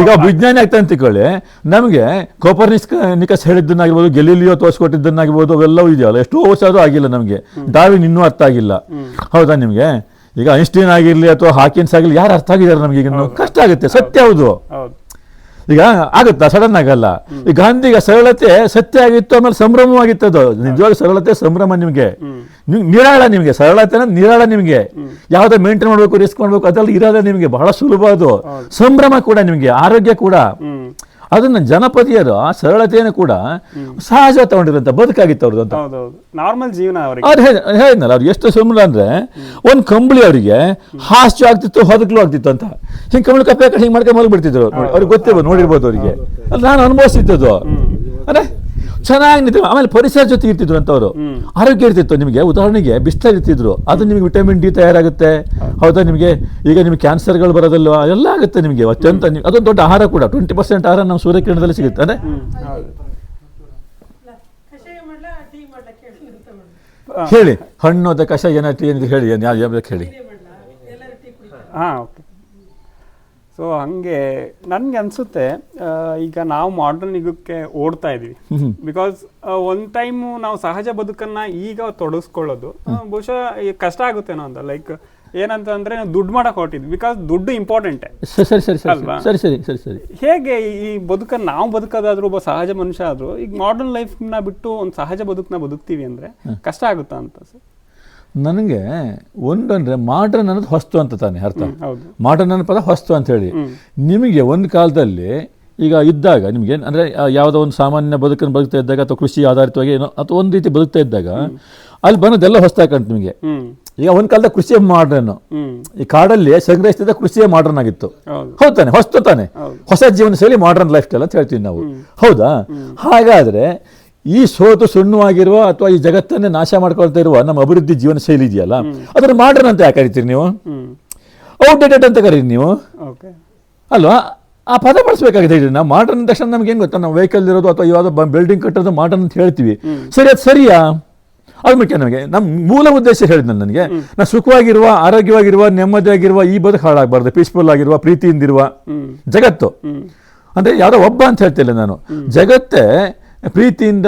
ಈಗ ವಿಜ್ಞಾನಿ ಆಗ್ತಾ ಅಂತ ತಿಳ್ಕೊಳ್ಳಿ ನಮಗೆ ಕೋಪರ್ನಿಸ್ ನಿಕಸ್ ಹೇಳಿದ್ದನ್ನಾಗಿರ್ಬೋದು ಗೆಲಿಲಿಯೋ ತೋರಿಸ್ಕೊಟ್ಟಿದ್ದನ್ನಾಗಿರ್ಬೋದು ಅವೆಲ್ಲವೂ ಇದೆಯಲ್ಲ ಎಷ್ಟೋ ವರ್ಷ ಆದರೂ ಆಗಿಲ್ಲ ನಮಗೆ. ಡಾರ್ವಿನ್ ಇನ್ನೂ ಅರ್ಥ ಆಗಿಲ್ಲ. ಹೌದಾ ನಿಮಗೆ? ಈಗ ಐನ್ಸ್ಟೀನ್ ಆಗಿರಲಿ ಅಥವಾ ಹಾಕಿನ್ಸ್ ಆಗಿರಲಿ ಯಾರು ಅರ್ಥ ಆಗಿದ್ದಾರೆ ನಮಗೆ ಈಗ? ಕಷ್ಟ ಆಗುತ್ತೆ ಸತ್ಯ ಹೌದು. ಈಗ ಆಗುತ್ತಾ? ಸಡನ್ ಆಗಲ್ಲ ಈ ಗಾಂಧಿಗ ಸರಳತೆ ಸತ್ಯ ಆಗಿತ್ತು ಆಮೇಲೆ ಸಂಭ್ರಮವಾಗಿತ್ತು ಅದು ನಿಜವಾಗಿ ಸರಳತೆ ಸಂಭ್ರಮ ನಿಮಗೆ. ನಿರಾಳ ನಿಮಗೆ. ಸರಳತೆ ನಿರಾಳ ನಿಮಗೆ. ಯಾವ್ದು ಮೇಂಟೈನ್ ಮಾಡ್ಬೇಕು ರಿಸ್ಕ್ ಮಾಡ್ಬೇಕು ಅದೆಲ್ಲ ಇರೋದೇ ನಿಮಗೆ. ಬಹಳ ಸುಲಭ ಅದು. ಸಂಭ್ರಮ ಕೂಡ ನಿಮಗೆ. ಆರೋಗ್ಯ ಕೂಡ. ಅದನ್ನ ಜನಪದಿಯರು ಆ ಸರಳತೆಯನ್ನು ಕೂಡ ಸಹಜ ತಗೊಂಡಿರಂತ ಬದುಕಾಗಿತ್ತು ಅವ್ರದ್ದು ಅಂತ ನಾರ್ಮಲ್ ಜೀವನ ಅವರಿಗೆ. ಅವ್ರು ಹೇಳ ಹೇಳಿದ್ನಲ್ಲ ಅವ್ರು ಎಷ್ಟು ಸುಮ್ಮನೆ ಅಂದ್ರೆ ಒಂದು ಕಂಬಳಿ ಅವರಿಗೆ ಹಾಸ್ಯ ಆಗ್ತಿತ್ತು ಹೊದಕ್ಲು ಆಗ್ತಿತ್ತು ಅಂತ. ಹಿಂಗೆ ಕಂಬಳಿ ಕಪ್ಪೆ ಹಿಂಗೆ ಮಾಡ್ಕೊಂಡು ಮಲಗಿಬಿಡ್ತಿದ್ರು. ಅವ್ರಿಗೆ ಗೊತ್ತಿರ್ಬೋದು ನೋಡಿರ್ಬೋದು ಅವರಿಗೆ. ಅದು ನಾನು ಅನುಭವಿಸ್ತಿದ್ದದು ಅಂದ್ರೆ ಚೆನ್ನಾಗಿ ನಿದ್ರೆ ಆಮೇಲೆ ಪರಿಸರ ಜೊತೆ ಇರ್ತಿದ್ರು ಅಂತ ಅವರು ಆರೋಗ್ಯ ಇರ್ತಿತ್ತು ನಿಮಗೆ. ಉದಾಹರಣೆಗೆ ಬಿಸಿಲಲ್ಲಿ ಇರ್ತಿದ್ರು. ಅದು ನಿಮಗೆ ವಿಟಮಿನ್ ಡಿ ತಯಾರಾಗುತ್ತೆ. ಹೌದಾ. ನಿಮಗೆ? ಈಗ ನಿಮಗೆ ಕ್ಯಾನ್ಸರ್ಗಳು ಬರೋದಲ್ವಾ? ಎಲ್ಲ ಆಗುತ್ತೆ ನಿಮಗೆ. ಅತ್ಯಂತ ಅದೊಂದು ದೊಡ್ಡ ಆಹಾರ ಕೂಡ. ಟ್ವೆಂಟಿ ಪರ್ಸೆಂಟ್ ಆಹಾರ ನಮ್ಮ ಸೂರ್ಯಕಿರಣದಲ್ಲಿ ಸಿಗುತ್ತೆ. ಅಂದ್ರೆ ಹೇಳಿ. ಹಣ್ಣು ಅದ ಕಷಾಯ ಏನ ಟೀ ಏನಿದೆ ಹೇಳಿ ಹೇಳಿ. ಹಾಂ ಓಕೆ. ಸೊ ಹಂಗೆ ನನ್ಗೆ ಅನ್ಸುತ್ತೆ ಈಗ ನಾವು ಮಾಡರ್ನ್ ಯುಗಕ್ಕೆ ಓಡ್ತಾ ಇದೀವಿ. ಬಿಕಾಸ್ ಒಂದ್ ಟೈಮು ನಾವು ಸಹಜ ಬದುಕನ್ನ ಈಗ ತೊಡಗಿಸ್ಕೊಳ್ಳೋದು ಬಹುಶಃ ಕಷ್ಟ ಆಗುತ್ತೇನೋ ಅಂತ. ಲೈಕ್ ಏನಂತ ಅಂದ್ರೆ ದುಡ್ಡು ಮಾಡಕ್ ಹೊರಟಿದ್ವಿ. ಬಿಕಾಸ್ ದುಡ್ಡು ಇಂಪಾರ್ಟೆಂಟ್ ಸರಿ ಸರಿ ಸರಿ ಸರಿ ಅಲ್ವಾ? ಸರಿ ಸರಿ ಸರಿ ಸರಿ. ಹೇಗೆ ಈ ಬದುಕನ್ನ ನಾವು ಬದುಕೋದಾದ್ರೂ ಒಬ್ಬ ಸಹಜ ಮನುಷ್ಯ ಆದ್ರೂ ಈಗ ಮಾಡರ್ನ್ ಲೈಫ್ನ ಬಿಟ್ಟು ಒಂದು ಸಹಜ ಬದುಕನ್ನ ಬದುಕ್ತೀವಿ ಅಂದ್ರೆ ಕಷ್ಟ ಆಗುತ್ತಾ ಅಂತ ಸರ್ ನನಗೆ ಒಂದು ಅಂದರೆ ಮಾಡ್ರನ್ ಅನ್ನೋದು ಹೊಸ್ತು ಅಂತ ತಾನೆ ಅರ್ಥ. ಮಾಡ್ರನ್ ಅನ್ನೋ ಪದ ಹೊಸ್ತು ಅಂತ ಹೇಳಿ. ನಿಮಗೆ ಒಂದು ಕಾಲದಲ್ಲಿ ಈಗ ಇದ್ದಾಗ ನಿಮಗೆ ಅಂದರೆ ಯಾವುದೋ ಒಂದು ಸಾಮಾನ್ಯ ಬದುಕನ್ನು ಬದುಕ್ತಾ ಇದ್ದಾಗ ಅಥವಾ ಕೃಷಿ ಆಧಾರಿತವಾಗಿ ಏನೋ ಅಥವಾ ಒಂದು ರೀತಿ ಬದುಕ್ತಾ ಇದ್ದಾಗ ಅಲ್ಲಿ ಬಂದದೆಲ್ಲ ಹೊಸ್ತಾಗ ಕಾಣ್ತು ನಿಮಗೆ. ಈಗ ಒಂದು ಕಾಲದ ಕೃಷಿಯೇ ಮಾಡ್ರನ್? ಈ ಕಾಡಲ್ಲಿ ಸಂಗ್ರಹಿಸಿದ ಕೃಷಿಯೇ ಮಾಡ್ರನ್ ಆಗಿತ್ತು ಹೌದು. ಹೌದು ತಾನೆ ಹೊಸ್ತು ತಾನೆ. ಹೊಸ ಜೀವನ ಶೈಲಿ ಮಾಡ್ರನ್ ಲೈಫ್ ಸ್ಟೈಲ್ ಅಂತ ಹೇಳ್ತೀವಿ ನಾವು. ಹೌದಾ? ಹಾಗಾದ್ರೆ ಈ ಸೋತು ಸುಣ್ಣವಾಗಿರುವ ಅಥವಾ ಈ ಜಗತ್ತನ್ನೇ ನಾಶ ಮಾಡ್ಕೊಳ್ತಾ ಇರುವ ನಮ್ಮ ಅಭಿವೃದ್ಧಿ ಜೀವನ ಶೈಲಿ ಇದೆಯಲ್ಲ? ಅದನ್ನ ಮಾಡ್ರನ್ ಅಂತ ಯಾಕೆ ಕರಿತೀರಿ ನೀವು? ಔಟ್ಡೇಟೆಡ್ ಅಂತ ಕರೀರಿ ನೀವು. ಅಲ್ವಾ? ಆ ಪದ ಬಳಸಬೇಕಾಗಿದೆ ನಾವು ಮಾಡರ್ನ್ ತಕ್ಷಣ ನಮ್ಗೆ ಏನು ಗೊತ್ತಾ? ನಾವು ವೆಹಿಕಲ್ ಇರೋದು ಅಥವಾ ಯಾವುದೋ ಬಿಲ್ಡಿಂಗ್ ಕಟ್ಟೋದು ಮಾಡ್ರನ್ ಅಂತ ಹೇಳ್ತೀವಿ. ಸರಿ ಅದು ಸರಿಯಾ? ಅದು ಮುಖ್ಯ ನಮಗೆ. ನಮ್ಮ ಮೂಲ ಉದ್ದೇಶ ಹೇಳಿದ್ ನಾನು ನನಗೆ. ನಾವು ಸುಖವಾಗಿರುವ ಆರೋಗ್ಯವಾಗಿರುವ ನೆಮ್ಮದಿಯಾಗಿರುವ ಈ ಬದುಕು ಹಾಳಾಗಬಾರ್ದು ಪೀಸ್ಫುಲ್ ಆಗಿರುವ ಪ್ರೀತಿಯಿಂದಿರುವ ಜಗತ್ತು. ಅಂದರೆ ಅಂದ್ರೆ ಯಾವುದೋ ಒಬ್ಬ ಅಂತ ಹೇಳ್ತಿಲ್ಲ ನಾನು. ಜಗತ್ತೇ ಪ್ರೀತಿಯಿಂದ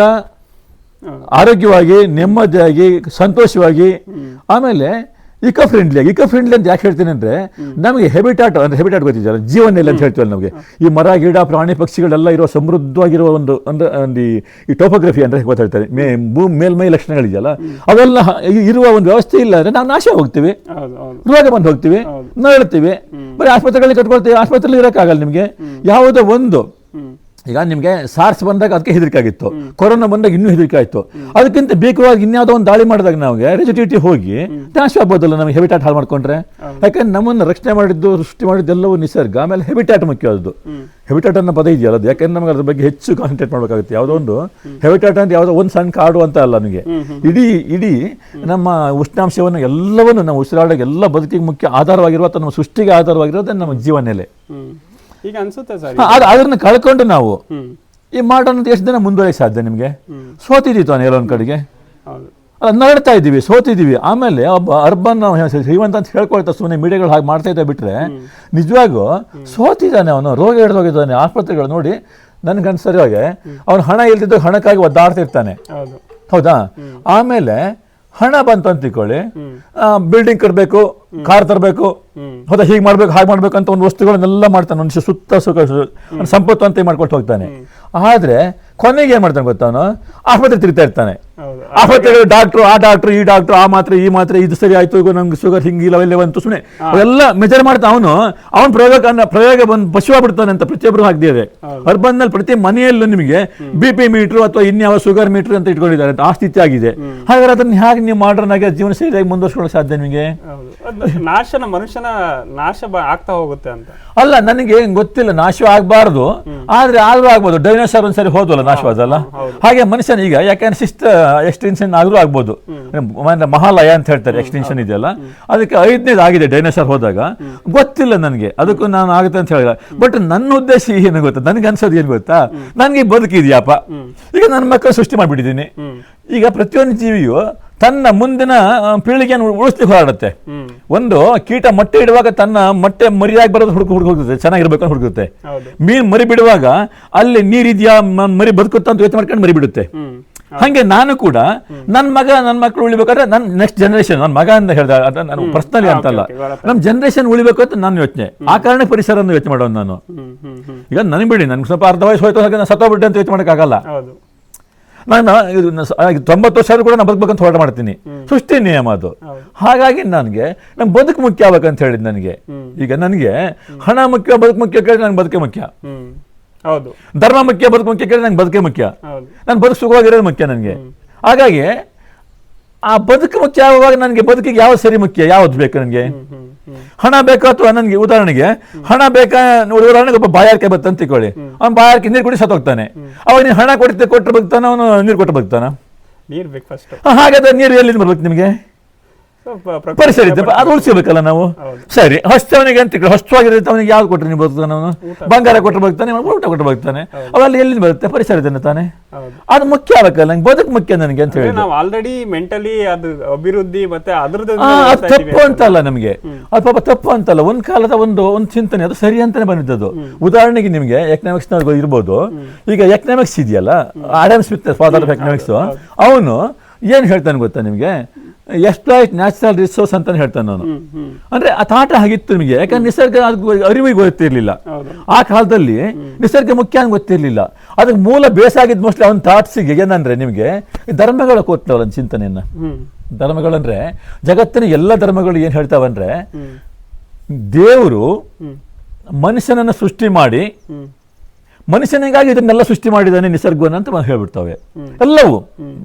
ಆರೋಗ್ಯವಾಗಿ ನೆಮ್ಮದಿಯಾಗಿ ಸಂತೋಷವಾಗಿ ಆಮೇಲೆ ಇಕೋ ಫ್ರೆಂಡ್ಲಿ ಇಕೋ ಫ್ರೆಂಡ್ಲಿ ಅಂತ ಯಾಕೆ ಹೇಳ್ತೀನಿ ಅಂದ್ರೆ ನಮಗೆ ಹೆಬಿಟಾಟ್ ಅಂದ್ರೆ ಹೆಬಿಟಾಟ್ ಗೊತ್ತಿದೆಯಲ್ಲ ಜೀವನ ಇಲ್ಲ ಅಂತ ಹೇಳ್ತೀವಲ್ಲ ನಮಗೆ. ಈ ಮರ ಗಿಡ ಪ್ರಾಣಿ ಪಕ್ಷಿಗಳೆಲ್ಲ ಇರೋ ಸಮೃದ್ಧವಾಗಿರುವ ಒಂದು ಅಂದ್ರೆ ಒಂದು ಈ- ಟೋಪೋಗ್ರಫಿ ಅಂದ್ರೆ ಗೊತ್ತಾಗ್ತದೆ. ಮೇ ಭೂಮಿ ಮೇಲ್ಮೈ ಲಕ್ಷಣಗಳಿದೆಯಲ್ಲ ಅವೆಲ್ಲ ಇರುವ ಒಂದು ವ್ಯವಸ್ಥೆ ಇಲ್ಲ ಅಂದರೆ ನಾವು ನಾಶ ಹೋಗ್ತೀವಿ. ರೋಗ ಬಂದು ಹೋಗ್ತೀವಿ. ನರಳ್ತೀವಿ. ಬರೀ ಆಸ್ಪತ್ರೆಗಳಲ್ಲಿ ಕಟ್ಕೊಳ್ತೀವಿ ಆಸ್ಪತ್ರೆಯಲ್ಲಿ ಇರೋಕ್ಕಾಗಲ್ಲ ನಿಮಗೆ. ಯಾವುದೋ ಒಂದು ಈಗ ನಿಮಗೆ ಸಾರ್ಸ್ ಬಂದಾಗ ಅದಕ್ಕೆ ಹೆದರಿಕೆ ಆಗಿತ್ತು ಕೊರೋನಾ ಬಂದಾಗ ಇನ್ನೂ ಹೆದರಿಕೆ ಆಯಿತು ಅದಕ್ಕಿಂತ ಬೇಕವಾಗಿ ಇನ್ಯಾವುದೋ ಒಂದು ದಾಳಿ ಮಾಡಿದಾಗ ನಮಗೆ ರೆಜಿಟಿವಿಟಿ ಹೋಗಿ ನಾಶ ಆಗ್ಬೋದಲ್ಲ ನಮಗೆ ಹೆಬಿಟಾಟ್ ಹಾಳು ಮಾಡ್ಕೊಂಡ್ರೆ. ಯಾಕಂದ್ರೆ ನಮ್ಮನ್ನು ರಕ್ಷಣೆ ಮಾಡಿದ್ದು ಸೃಷ್ಟಿ ಮಾಡಿದ್ದು ಎಲ್ಲವೂ ನಿಸರ್ಗ. ಆಮೇಲೆ ಹೆಬಿಟಾಟ್ ಮುಖ್ಯವಾದದ್ದು ಹೆಬಿಟಾಟ್ ಅನ್ನೋ ಪದ ಇದೆಯಲ್ಲ ಅದು. ಯಾಕಂದ್ರೆ ನಮಗೆ ಅದ್ರ ಬಗ್ಗೆ ಹೆಚ್ಚು ಕಾನ್ಸಂಟ್ರೇಟ್ ಮಾಡಬೇಕಾಗುತ್ತೆ. ಯಾವುದೋ ಒಂದು ಹೆಬಿಟಾಟ್ ಅಂತ ಯಾವುದೋ ಒಂದು ಸಣ್ಣ ಕಾಡು ಅಂತ ಅಲ್ಲ ನನಗೆ ಇಡೀ ಇಡೀ ನಮ್ಮ ಉಷ್ಣಾಂಶವನ್ನು ಎಲ್ಲವನ್ನು ನಾವು ಉಸಿರಾಡೋ ಎಲ್ಲ ಬದುಕಿಗೆ ಮುಖ್ಯ ಆಧಾರವಾಗಿರುವ ಅಥವಾ ನಮ್ಮ ಸೃಷ್ಟಿಗೆ ಆಧಾರವಾಗಿರೋದೇ ನಮ್ಮ ಜೀವನ ನೆಲೆ. ಹ್ಮ್. ಈಗ ಅನ್ಸುತ್ತೆ ಸರ್ ಅದನ್ನ ಕಳ್ಕೊಂಡು ನಾವು ಈ ಮಾಡೋಣ ಎಷ್ಟು ದಿನ ಮುಂದುವರಿಯಕ್ಕೆ ಸಾಧ್ಯ ನಿಮಗೆ? ಸೋತಿದ್ದೀತು ತಾನೆ ಎಲ್ಲೊಂದು ಕಡೆಗೆ. ನಡ್ತಾ ಇದ್ದೀವಿ ಸೋತಿದ್ದೀವಿ ಆಮೇಲೆ ಒಬ್ಬ ಅರ್ಬನ್ ಶ್ರೀಮಂತ ಅಂತ ಹೇಳ್ಕೊಳ್ತಾ ಸುಮ್ಮನೆ ಮೀಡಿಯಾಗಳು ಹಾಗೆ ಮಾಡ್ತಾ ಇದ್ದ ಬಿಟ್ರೆ ನಿಜವಾಗೂ ಸೋತಿದ್ದಾನೆ ಅವನು ರೋಗ ಹಿಡಿದೋಗಿದ್ದಾನೆ ಆಸ್ಪತ್ರೆಗಳು ನೋಡಿ ನನ್ಗೆ ಅನ್ಸರಿ ಹಾಗೆ ಅವನು ಹಣ ಇಲ್ದಿದ್ದು ಹಣಕ್ಕಾಗಿ ಒದ್ದಾಡ್ತಿರ್ತಾನೆ ಹೌದು. ಹೌದಾ? ಆಮೇಲೆ ಹಣ ಬಂತು ಅಂತ ತಿಳ್ಕೊಳ್ಳಿ ಬಿಲ್ಡಿಂಗ್ ಕಟ್ಟಬೇಕು ಕಾರ್ ತರಬೇಕು ಹೌದಾ ಹೀಗೆ ಮಾಡ್ಬೇಕು ಹಾಗೆ ಮಾಡ್ಬೇಕು ಅಂತ ಒಂದು ವಸ್ತುಗಳನ್ನೆಲ್ಲ ಮಾಡ್ತಾನೆ ಮನುಷ್ಯ ಸುತ್ತ ಸುಖ ಸಂಪತ್ತು ಅಂತ ಮಾಡ್ಕೊಟ್ಟು ಹೋಗ್ತಾನೆ. ಆದ್ರೆ ಕೊನೆಗೆ ಏನ್ ಮಾಡ್ತಾನೆ ಗೊತ್ತಾ ಅವನು? ಆಸ್ಪತ್ರೆ ತಿರ್ತಾ ಇರ್ತಾನೆ. ಆಸ್ಪತ್ರೆ ಆಸ್ಪತ್ರೆಗಳು ಡಾಕ್ಟ್ರು ಆ ಡಾಕ್ಟ್ರು ಈ ಡಾಕ್ಟ್ರು ಆ ಮಾತ್ರೆ ಈ ಮಾತ್ರೆ ಇದು ಸರಿ ಆಯ್ತು ಈಗ ನಮ್ಗೆ ಶುಗರ್ ಹಿಂಗಿಲ್ಲ ಅವೆಲ್ಲ ಬಂತು ಸುಮ್ಮನೆ ಅವೆಲ್ಲ ಮೆಜರ್ ಮಾಡ್ತಾ ಅವನು ಅವನ್ ಪ್ರಯೋಗ ಪ್ರಯೋಗ ಬಂದು ಪಶುವಾಗ್ಬಿಡ್ತಾನೆ ಅಂತ ಪ್ರತಿಯೊಬ್ಬರು ಹಾಕ್ದಿದೆ ಅರ್ಬನ್ನಲ್ಲಿ ಪ್ರತಿ ಮನೆಯಲ್ಲೂ ನಿಮಗೆ ಬಿ ಪಿ ಮೀಟ್ರು ಅಥವಾ ಇನ್ಯಾವ ಶುಗರ್ ಮೀಟರ್ ಅಂತ ಇಟ್ಕೊಂಡಿದ್ದಾರೆ ಅಂತ ಆ ಸ್ಥಿತಿ ಆಗಿದೆ ಹಾಗಾದ್ರೆ ಅದನ್ನ ಹೇಗೆ ನೀವು ಮಾಡ್ರನ್ ಆಗಿ ಜೀವನ ಶೈಲಿಯಾಗಿ ಮುಂದುವರ್ಸ್ಕೊಳ್ಳೋಕೆ ಸಾಧ್ಯ ನಿಮಗೆ? ನಾಶನ ಮನುಷ್ಯನ ನಾಶ ಆಗ್ತಾ ಹೋಗುತ್ತೆ ಅಂತ. ಅಲ್ಲ ನನಗೆ ಗೊತ್ತಿಲ್ಲ ನಾಶ ಆಗಬಾರ್ದು. ಆದ್ರೆ ಆದ್ರೂ ಆಗ್ಬೋದು. ಡೈನೋಸಾರ್ ಒಂದ್ಸರಿ ಹೋದಲ್ಲ ನಾಶವಾದಲ್ಲ ಹಾಗೆ ಮನುಷ್ಯನ ಈಗ ಯಾಕಂದ್ರೆ ಶಿಸ್ತ ಎಕ್ಸ್ಟೆನ್ಷನ್ ಆದ್ರೂ ಆಗ್ಬೋದು. ಮಹಾಲಯ ಅಂತ ಹೇಳ್ತಾರೆ ಎಕ್ಸ್ಟೆನ್ಷನ್ ಇದೆಯಲ್ಲ? ಅದಕ್ಕೆ ಐದನೇದು ಆಗಿದೆ ಡೈನೋಸಾರ್ ಹೋದಾಗ. ಗೊತ್ತಿಲ್ಲ ನನಗೆ ಅದಕ್ಕೂ ನಾನು ಆಗುತ್ತೆ ಅಂತ ಹೇಳಿಲ್ಲ. ಬಟ್ ನನ್ನ ಉದ್ದೇಶ ಏನು ಗೊತ್ತಾ? ನನಗೆ ಅನ್ಸೋದು ಏನು ಗೊತ್ತಾ? ನನಗೆ ಬದುಕಿದ್ಯಾಪ ಈಗ ನನ್ನ ಮಕ್ಕಳು ಸೃಷ್ಟಿ ಮಾಡಿಬಿಟ್ಟಿದ್ದೀನಿ. ಈಗ ಪ್ರತಿಯೊಂದು ಜೀವಿಯು ತನ್ನ ಮುಂದಿನ ಪೀಳಿಗೆಯನ್ನು ಉಳಿಸ್ಲಿಕ್ಕೆ ಹೋರಾಡುತ್ತೆ. ಒಂದು ಕೀಟ ಮೊಟ್ಟೆ ಇಡುವಾಗ ತನ್ನ ಮೊಟ್ಟೆ ಮರಿಯಾಗಿ ಬರೋದು ಹುಡುಕು ಹುಡುಕು ಹೋಗುತ್ತೆ ಚೆನ್ನಾಗಿರ್ಬೇಕು ಅಂತ ಹುಡುಕುತ್ತೆ. ಮೀನ್ ಮರಿ ಬಿಡುವಾಗ ಅಲ್ಲಿ ನೀರಿದೆಯಾ ಮರಿ ಬದುಕುತ್ತ ಅಂತ ಯೋಚನೆ ಮಾಡ್ಕೊಂಡು ಮರಿ ಬಿಡುತ್ತೆ. ಹಂಗೆ ನಾನು ಕೂಡ ನನ್ನ ಮಗ ನನ್ನ ಮಕ್ಕಳು ಉಳಿಬೇಕಾದ್ರೆ ನನ್ನ ನೆಕ್ಸ್ಟ್ ಜನರೇಷನ್ ನನ್ನ ಮಗ ಅಂತ ಹೇಳ್ದ ನಾನು ಪರ್ಸನಲಿ ಅಂತಲ್ಲ. ನಮ್ಮ ಜನರೇಷನ್ ಉಳಿಬೇಕು ಅಂತ ನಾನು ಯೋಚನೆ. ಆ ಕಾರಣ ಪರಿಸರ ಯೋಚನೆ ಮಾಡೋದು ನಾನು. ಈಗ ನನಗೆ ಬಿಡಿ ನನ್ಗೆ ಸ್ವಲ್ಪ ಅರ್ಧ ವಯಸ್ಸು ಹೋಯ್ತು ಹಾಗೆ ನಾನು ಸತ್ತೋಗ್ಬಿಟ್ಟೆ ಅಂತ ಯೋಚನೆ ಮಾಡೋಕ್ಕಾಗಲ್ಲ. ನಾನು ಇದು ತೊಂಬತ್ತು ವರ್ಷ ಆದ್ರೂ ಕೂಡ ನಾನು ಬದುಕಬೇಕಂತ ಹೋರಾಟ ಮಾಡ್ತೀನಿ. ಸೃಷ್ಟಿ ನಿಯಮ ಅದು. ಹಾಗಾಗಿ ನನಗೆ ನಮ್ಮ ಬದುಕು ಮುಖ್ಯ ಆಗ್ಬೇಕಂತ ಹೇಳಿದ್ ನನಗೆ. ಈಗ ನನಗೆ ಹಣ ಮುಖ್ಯ ಬದುಕು ಮುಖ್ಯ ಕೇಳಿದ್ರೆ ನನಗೆ ಬದುಕೆ ಮುಖ್ಯ. ಹೌದು. ಧರ್ಮ ಮುಖ್ಯ ಬದುಕು ಮುಖ್ಯ ಕೇಳಿದ್ರೆ ನಂಗೆ ಬದುಕೆ ಮುಖ್ಯ. ನಾನು ಬದುಕು ಸುಖವಾಗಿರೋದು ಮುಖ್ಯ ನನಗೆ. ಹಾಗಾಗಿ ಆ ಬದುಕು ಮುಖ್ಯ ಆಗುವಾಗ ನನಗೆ ಬದುಕಿಗೆ ಯಾವ ಸರಿ ಮುಖ್ಯ? ಯಾವ್ದು ಬೇಕು ನನಗೆ? ಹಣ ಬೇಕಾ ಅಥವಾ ನನಗೆ ಉದಾಹರಣೆಗೆ ಹಣ ಬೇಕಾ ಉದಾಹರಣೆಗೆ ಒಬ್ಬ ಬಾಯಾರಿಕೆ ಬರ್ತಂತ ತಿಳ್ಕೊಳ್ಳಿ. ಅವ್ನು ಬಾಯಾರಿಕೆ ನೀರು ಕುಡಿ ಸತ್ತೋಗ್ತಾನೆ. ಅವಾಗ ನೀನು ಹಣ ಕೊಟ್ಟು ಕೊಟ್ಟು ಬಗ್ತಾನ ಅವನು ನೀರು ಕೊಟ್ಟು ಬಗ್ತಾನ? ನೀರು ಬೇಕು ಫಸ್ಟ್ ಹಾಗಾದ್ರೆ ನೀರು ಎಲ್ಲಿಂದ ಬರ್ಬೇಕು ನಿಮಗೆ? ಪರಿಸರ ಇದೆ ಅದು ಉಳಿಸಬೇಕಲ್ಲ ನಾವು. ಸರಿ ಹೊಸ್ತವನಿಗೆ ಅಂತ ಹೊಸ್ತವಾಗಿರೋದವನಿಗೆ ಯಾವ್ದು ಕೊಟ್ಟರೆ ನೀವು ಬದುಕ್ತಾನೆ ಅವನು? ಬಂಗಾರ ಕೊಟ್ಟರೆ ಬರ್ತಾನೆ ಊಟ ಕೊಟ್ಟು ಬರ್ತಾನೆ ಅವೆಲ್ಲ ಎಲ್ಲಿಂದ ಬರುತ್ತೆ? ಪರಿಸರದಿಂದ ತಾನೆ? ಅದು ಮುಖ್ಯ ಆಗಬೇಕಲ್ಲ ನಂಗೆ ಬದುಕು ಮುಖ್ಯ ನನಗೆ ಅಂತ ಹೇಳಿ ನಾವು ಆಲ್ರೆಡಿ ಮೆಂಟಲಿ ಅದು ಅಭಿವೃದ್ಧಿ ಮತ್ತೆ ಅದ್ರದ್ದು ತಪ್ಪು ಅಂತಲ್ಲ ನಮಗೆ. ಅದು ಪಾಪ ತಪ್ಪು ಅಂತಲ್ಲ ಒಂದ್ ಕಾಲದ ಒಂದು ಒಂದು ಚಿಂತನೆ ಅದು ಸರಿ ಅಂತಾನೆ ಬಂದಿದ್ದದು ಉದಾಹರಣೆಗೆ ನಿಮಗೆ ಎಕನಾಮಿಕ್ಸ್ ಇರ್ಬೋದು. ಈಗ ಎಕನಾಮಿಕ್ಸ್ ಇದೆಯಲ್ಲ Adam Smith father of economics ಅವನು ಏನ್ ಹೇಳ್ತಾನೆ ಗೊತ್ತಾ ನಿಮಗೆ? ಎಕ್ಸ್ಪ್ಲಾಯ್ಟ್ ನ್ಯಾಚುರಲ್ ರಿಸೋರ್ಸ್ ಅಂತ ಹೇಳ್ತಾನೆ ನಾನು. ಅಂದ್ರೆ ಆ ತಾಟ ಆಗಿತ್ತು ನಿಮಗೆ ಯಾಕಂದ್ರೆ ನಿಸರ್ಗ ಅರಿವಿಗೆ ಗೊತ್ತಿರಲಿಲ್ಲ. ಆ ಕಾಲದಲ್ಲಿ ನಿಸರ್ಗ ಮುಖ್ಯ ಅಂತ ಗೊತ್ತಿರಲಿಲ್ಲ. ಅದಕ್ಕೆ ಮೂಲ ಬೇಸಾಗಿದ್ದು ಮೋಸ್ಟ್ಲಿ ಅವನ ಥಾಟ್ಸಿಗೆ ಏನಂದ್ರೆ ನಿಮಗೆ ಧರ್ಮಗಳ ಕೊಟ್ಟವಲ್ಲ ಒಂದು ಚಿಂತನೆಯನ್ನ? ಧರ್ಮಗಳಂದ್ರೆ ಜಗತ್ತಿನ ಎಲ್ಲ ಧರ್ಮಗಳು ಏನು ಹೇಳ್ತಾವಂದ್ರೆ ದೇವರು ಮನುಷ್ಯನನ್ನು ಸೃಷ್ಟಿ ಮಾಡಿ ಮನುಷ್ಯನಿಗಾಗಿ ಇದನ್ನೆಲ್ಲ ಸೃಷ್ಟಿ ಮಾಡಿದ್ದಾನೆ ನಿಸರ್ಗವನ್ನು ಅಂತ ಹೇಳ್ಬಿಡ್ತವೆ. ಎಲ್ಲವೂ.